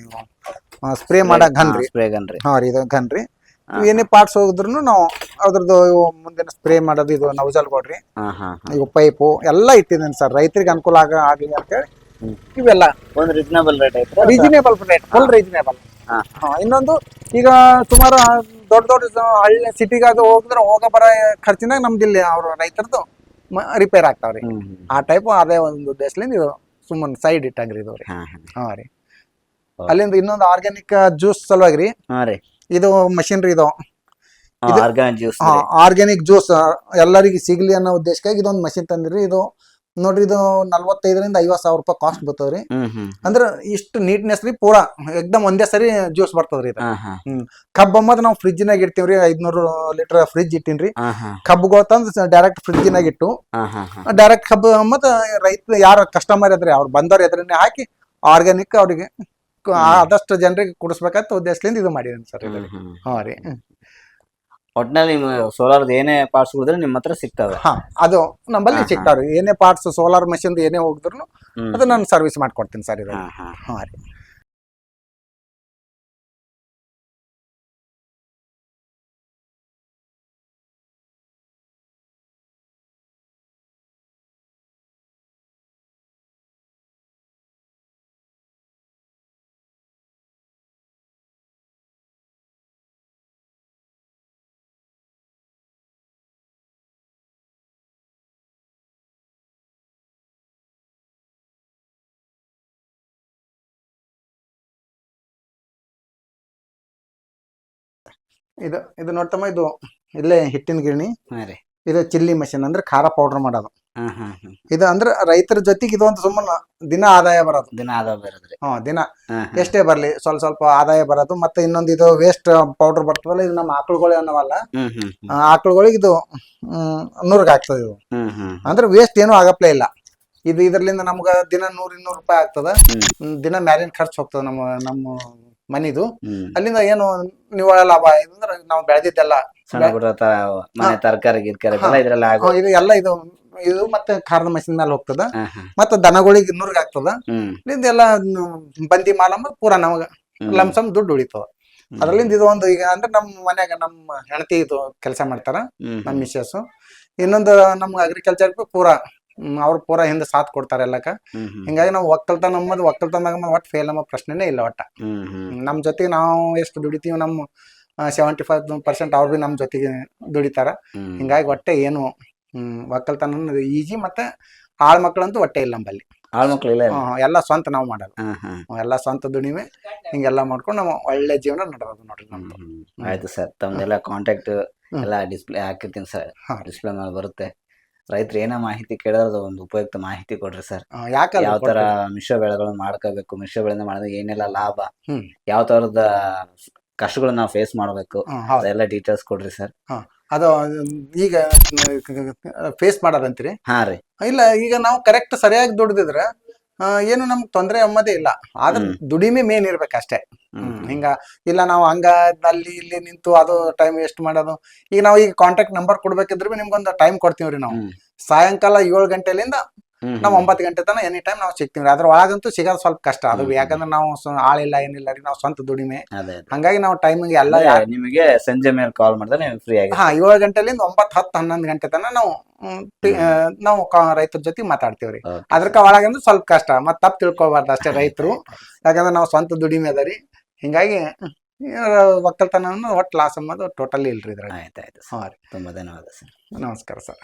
ಸ್ಪ್ರೇ ಮಾಡೋ ಗನ್ ರೀ. ಸ್ಪ್ರೇ ಗನ್ ರೀ. ಹಾ ರೀ ಇದು ಗನ್ ರೀ. ಏನೇ ಪಾರ್ಟ್ಸ್ ಹೋಗಿದ್ರು ನಾವು ಅದ್ರದ್ದು ಮುಂದಿನ ಸ್ಪ್ರೇ ಮಾಡೋದು ಇದು ನೌಜಲ್ ಕೊಡ್ರಿ ಈಗ ಇವು ಪೈಪು ಎಲ್ಲ ಇಟ್ಟಿದ್ದೀನಿ ಸರ್ ರೈತರಿಗೆ ಅನುಕೂಲ ಆಗ ಆಗ್ಲಿ ಅಂತೇಳಿ ಹೇಳಿ ಇವೆಲ್ಲ. ಒಂದು ರೀಸನಬಲ್ ರೇಟ್ ಐತೆ ರೀಸನೇಬಲ್ ರೇಟ್ ಫುಲ್ ರೀಸನೇಬಲ್ ಹಾ. ಇನ್ನೊಂದು ಈಗ ಸುಮಾರು ದೊಡ್ಡ ದೊಡ್ಡ ಹಳ್ಳಿ ಸಿಟಿಗಾದ ಹೋಗಿದ್ರೆ ಹೋಗ ಬರ ಖರ್ಚಿನಾಗ ನಮ್ದು ಇಲ್ಲಿ ಅವ್ರ ರೈತರದ್ದು ರಿಪೇರ್ ಆಗ್ತಾವ್ರಿ. ಆ ಟೈಪ್ ಅದೇ ಒಂದು ಉದ್ದೇಶದಿಂದ ಇದು ಸುಮ್ಮನೆ ಸೈಡ್ ಇಟ್ಟಂಗ್ರಿ ಇದು ರೀ ಹಾ ರೀ. ಅಲ್ಲಿಂದ ಇನ್ನೊಂದು ಆರ್ಗ್ಯಾನಿಕ್ ಜ್ಯೂಸ್ ಸಲುವಾಗಿ ರೀ. ಹಾ ರೀ. ಇದು ಮಷಿನ್ರಿ ಇದು. ಜ್ಯೂಸ್ ಆರ್ಗ್ಯಾನಿಕ್ ಜ್ಯೂಸ್ ಎಲ್ಲರಿಗೂ ಸಿಗ್ಲಿ ಅನ್ನೋ ಉದ್ದೇಶಕ್ಕಾಗಿ ಇದೊಂದು ಮಷಿನ್ ತಂದಿರಿ. ಇದು ನೋಡ್ರಿ ಇದು ನಲ್ವತ್ತೈದರಿಂದ ಐವತ್ ಸಾವಿರ ರೂಪಾಯಿ ಕಾಸ್ಟ್ ಬರ್ತದ್ರಿ. ಅಂದ್ರೆ ಇಷ್ಟು ನೀಟ್ನೆಸ್ ರೀ ಪೂರಾ ಎಕ್ದಮ್ ಒಂದೇ ಸರಿ ಜ್ಯೂಸ್ ಬರ್ತದ್ರಿ ಇದು. ಕಬ್ಬ ಅಂಬದ್ ನಾವು ಫ್ರಿಜ್ನಾಗ ಇಡ್ತೀವ್ರಿ ಐದ್ನೂರು ಲೀಟರ್ ಫ್ರಿಜ್ ಇಟ್ಟಿನ್ರಿ. ಕಬ್ಬುಗಳು ತಂದು ಡೈರೆಕ್ಟ್ ಫ್ರಿಜ್ನಾಗ ಇಟ್ಟು ಹಾ ಹಾ ಹಾ. ಡೈರೆಕ್ಟ್ ಕಬ್ಬು ಮತ್ತ ರೈತ ಯಾರ ಕಸ್ಟಮರ್ ಇದ್ರಿ ಅವ್ರು ಬಂದವ್ರ ಎದ್ರನ್ನೇ ಹಾಕಿ ಆರ್ಗ್ಯಾನಿಕ್ ಅವ್ರಿಗೆ ಆದಷ್ಟು ಜನರಿಗೆ ಕುಡಿಸ್ಬೇಕಂತ ಉದ್ದೇಶದಿಂದ ಇದು ಮಾಡಿದ್ದೀನಿ ಸರ್ ಇದರಲ್ಲಿ. ಹಾಂ ರೀ ಒಟ್ನಲ್ಲಿ ಸೋಲಾರ್ ಸೋಲಾರ್ದ ಏನೇ ಪಾರ್ಟ್ಸ್ ಹೋದ್ರೆ ನಿಮ್ಮ ಹತ್ರ ಸಿಗ್ತದೆ ಹಾ ಅದು ನಮ್ಮಲ್ಲಿ. ಸಿಗ್ತಾವ್ರಿ. ಏನೇ ಪಾರ್ಟ್ಸ್ ಸೋಲಾರ್ ಮಷಿನ್ ಏನೇ ಹೋಗಿದ್ರು ಅದು ನಾನು ಸರ್ವಿಸ್ ಮಾಡ್ಕೊಡ್ತೀನಿ ಸರ್ ಇದು ಹಾ ರೀ. ಇದು ಇದು ನೋಡ್ತಮ್ಮ ಇದು ಇಲ್ಲೇ ಹಿಟ್ಟಿನ ಗಿರಣಿ. ಹಾ ರೀ. ಇದು ಚಿಲ್ಲಿ ಮಷಿನ್ ಅಂದ್ರೆ ಖಾರ ಪೌಡರ್ ಮಾಡೋದು. ಇದು ಅಂದ್ರೆ ರೈತರ ಜೊತೆಗೆ ಇದೊಂದು ಸುಮ್ಮನೆ ದಿನ ಆದಾಯ ಬರೋದು. ದಿನ ಆದಾಯ ಬೇರೆದ್ರಿ. ಹ ದಿನ. ಎಷ್ಟೇ ಬರಲಿ ಸ್ವಲ್ಪ ಸ್ವಲ್ಪ ಆದಾಯ ಬರೋದು ಮತ್ತೆ ಇನ್ನೊಂದು ಇದು ವೇಸ್ಟ್ ಪೌಡರ್ ಬರ್ತದಲ್ಲ ಇದು ನಮ್ಮ ಆಕಳುಗಳು ಅನ್ನವಲ್ಲ ಹ್ಮ್ ಹ್ಮ್ ಹ್ಮ್. ಆ, ಆಕಳುಗಳಿಗೆ ಇದು ನೂರಿಗೆ ಆಗ್ತದೆ ಇದು. ಹ್ಮ್ ಹ್ಮ್ ಅಂದ್ರೆ ವೇಸ್ಟ್ ಏನು ಆಗಪ್ಲೇ ಇಲ್ಲ. ಇದು ಇದರ್ಲಿಂದ ನಮ್ಗ ದಿನ ನೂರ್ ಇನ್ನೂರು ರೂಪಾಯಿ ಆಗ್ತದ. ಹ್ಮ್, ದಿನ ಮ್ಯಾಲಿನ ಖರ್ಚು ಹೋಗ್ತದ ನಮ್ಮ ನಮ್ಮ ಮನಿದು. ಅಲ್ಲಿಂದ ಏನು ನಿವ್ವಳ ಲಾಭ? ಅಂದ್ರೆ ನಾವು ಬೆಳೆದಿದ್ದೆಲ್ಲ. ಮನೆ ತರಕಾರಿ ಗಿರ್ಕಾರಿ ಇದು ಎಲ್ಲ ಇದು ಇದು ಮತ್ತೆ ಖಾರದ ಮಷಿನ್ ಮೇಲೆ ಹೋಗ್ತದ. ಮತ್ತೆ ದನಗಳಿಗೆ ನೂರ್ಗ್ ಆಗ್ತದ. ಇಲ್ಲಿಂದ ಇದೆಲ್ಲ ಬಂದಿ ಮಾಲ ಪೂರ ನಮಗ. ಲಮ್ಸಮ್ ದುಡ್ಡು ಉಳಿತದ. ಅದ್ರಲ್ಲಿಂದ ಇದು ಒಂದು ಈಗ ಅಂದ್ರೆ ನಮ್ಮ ಮನ್ಯಾಗ ನಮ್ಮ ಹೆಂಡತಿ ಇದು ಕೆಲಸ ಮಾಡ್ತಾರ ನಮ್ಮ ಮಿಸ್ಸಸ್ ಇನ್ನೊಂದು ನಮ್ಗೆ ಅಗ್ರಿಕಲ್ಚರ್ ಪೂರ ಅವ್ರು ಪೂರ ಹಿಂದೆ ಸಾಥ್ ಕೊಡ್ತಾರೆ ಎಲ್ಲಕ್ಕ ಹ್ಮ್ ಹಿಂಗಾಗಿ ನಾವು ಒಕ್ಕಲ್ತನ ನಮ್ಮದು ಒಕ್ಕಲ್ತನದಾಗ ಒಟ್ಟು ಫೇಲ್ ನಮ್ಮ ಪ್ರಶ್ನೆನೇ ಇಲ್ಲ ಒಟ್ಟ. ನಮ್ಮ ಜೊತೆಗೆ ನಾವು ಎಷ್ಟು ದುಡಿತೀವಿ ನಮ್ಮ ಸೆವೆಂಟಿ ಫೈವ್ ಪರ್ಸೆಂಟ್ ಅವ್ರು ಭೀ ನಮ್ಮ ಜೊತೆಗೆ ದುಡಿತಾರ. ಹಿಂಗಾಗಿ ಒಟ್ಟೆ ಏನು ಹ್ಮ್, ಒಕ್ಕಲ್ತನ ಈಜಿ ಮತ್ತೆ ಆಳ್ ಮಕ್ಕಳಂತೂ ಒಟ್ಟೆ ಇಲ್ಲ ನಮ್ಮಲ್ಲಿ. ಆಳ್ ಮಕ್ಳು ಇಲ್ಲ ಹ್ಮ್, ಎಲ್ಲ ಸ್ವಂತ ನಾವು ಮಾಡಲ್ಲ. ಎಲ್ಲ ಸ್ವಂತ ದುಡಿಮೆ ಹಿಂಗೆಲ್ಲ ಮಾಡ್ಕೊಂಡು ನಾವು ಒಳ್ಳೆ ಜೀವನ ನಡೆಯೋದು ನೋಡ್ರಿ ನಮ್ದು. ಆಯ್ತು ಸರ್ ತಮ್ದೆಲ್ಲ ಕಾಂಟ್ಯಾಕ್ಟ್. ಎಲ್ಲ ಡಿಸ್ಪ್ಲೇ ಹಾಕಿರ್ತೀನಿ ಸರ್. ಡಿಸ್ಪ್ಲೇ ಮೇಲೆ ಬರುತ್ತೆ. ರೈತರು ಏನೋ ಮಾಹಿತಿ ಕೇಳೋದು ಒಂದು ಉಪಯುಕ್ತ ಮಾಹಿತಿ ಕೊಡ್ರಿ ಸರ್. ಯಾಕ ಯಾವ ತರ ಮಿಶ್ರ ಬೆಳೆಗಳನ್ನ ಮಾಡ್ಕೋಬೇಕು ಮಿಶ್ರ ಬೆಳೆನ ಮಾಡಿದ್ರೆ ಏನೆಲ್ಲ ಲಾಭ. ಯಾವ ತರದ ಕಷ್ಟಗಳನ್ನ ನಾವು ಫೇಸ್ ಮಾಡಬೇಕು? ಎಲ್ಲಾ ಡೀಟೇಲ್ಸ್ ಕೊಡ್ರಿ ಸರ್. ಅದು ಈಗ ಫೇಸ್ ಮಾಡೋದಂತೀರಿ? ಹಾ ರೀ. ಇಲ್ಲ ಈಗ ನಾವು ಕರೆಕ್ಟ್ ಸರಿಯಾಗಿ ದುಡ್ದಿದ್ರೆ ಏನು ನಮ್ಗೆ ತೊಂದರೆ ಅಮ್ಮದೇ ಇಲ್ಲ. ಆದ್ರೆ ದುಡಿಮೆ ಮೇನ್ ಇರ್ಬೇಕಷ್ಟೇ. ಹಿಂಗ ಇಲ್ಲ ನಾವು ಹಂಗ ಅಲ್ಲಿ ಇಲ್ಲಿ ನಿಂತು ಅದು ಟೈಮ್ ವೇಸ್ಟ್ ಮಾಡೋದು. ಈಗ ನಾವು ಈಗ ಕಾಂಟ್ಯಾಕ್ಟ್ ನಂಬರ್ ಕೊಡ್ಬೇಕಿದ್ರೆ ಬಿ ನಿಮ್ಗೊಂದು ಟೈಮ್ ಕೊಡ್ತೀವ್ರಿ ನಾವು. ಸಾಯಂಕಾಲ ಏಳು ಗಂಟೆಲಿಂದ ನಾವು ಒಂಬತ್ತು ಗಂಟೆ ತನಕ ಎನಿ ಟೈಮ್ ನಾವು ಸಿಗ್ತೀವಿ ಅದ್ರ ಒಳಗಂತೂ ಸಿಗೋದು ಸ್ವಲ್ಪ ಕಷ್ಟ. ಅದು. ಯಾಕಂದ್ರೆ ನಾವು ಆಳಿಲ್ಲ ಏನಿಲ್ಲ ರೀ. ನಾವು ಸ್ವಂತ ದುಡಿಮೆ. ಹಂಗಾಗಿ ನಾವು ಟೈಮಿಂಗ್ ಎಲ್ಲ ನಿಮಗೆ ಸಂಜೆ ಮೇಲೆ ಕಾಲ್ ಮಾಡಿದ್ರೆ ನೀವು ಫ್ರೀ ಆಗಿ ಹಾ ಏಳು ಗಂಟೆಲಿಂದ ಒಂಬತ್ತು ಹತ್ತು ಹನ್ನೊಂದು ಗಂಟೆ ತನಕ ನಾವು ನಾವು ರೈತರ ಜೊತೆ ಮಾತಾಡ್ತೀವ್ರಿ ರೀ. ಅದ್ರಕ ಒಳಗಂದ್ರೆ ಸ್ವಲ್ಪ ಕಷ್ಟ. ಮತ್ತೆ ತಪ್ಪು ತಿಳ್ಕೊಬಾರ್ದು ಅಷ್ಟೇ ರೈತರು. ಯಾಕಂದ್ರೆ ನಾವು ಸ್ವಂತ ದುಡಿಮೆ ಅದ ರೀ. ಹಿಂಗಾಗಿ ಒಕ್ಕಲ್ತನ ಒಟ್ಟು ಲಾಸ್ ಅಂಬೋದು ಟೋಟಲಿ ಇಲ್ರಿ ಇದ್ರಾಗ ಆಯ್ತು ಆಯ್ತು ಹಾಂ ಸರ್ ರೀ. ತುಂಬಾ ಧನ್ಯವಾದ ಸರ್. ನಮಸ್ಕಾರ ಸರ್.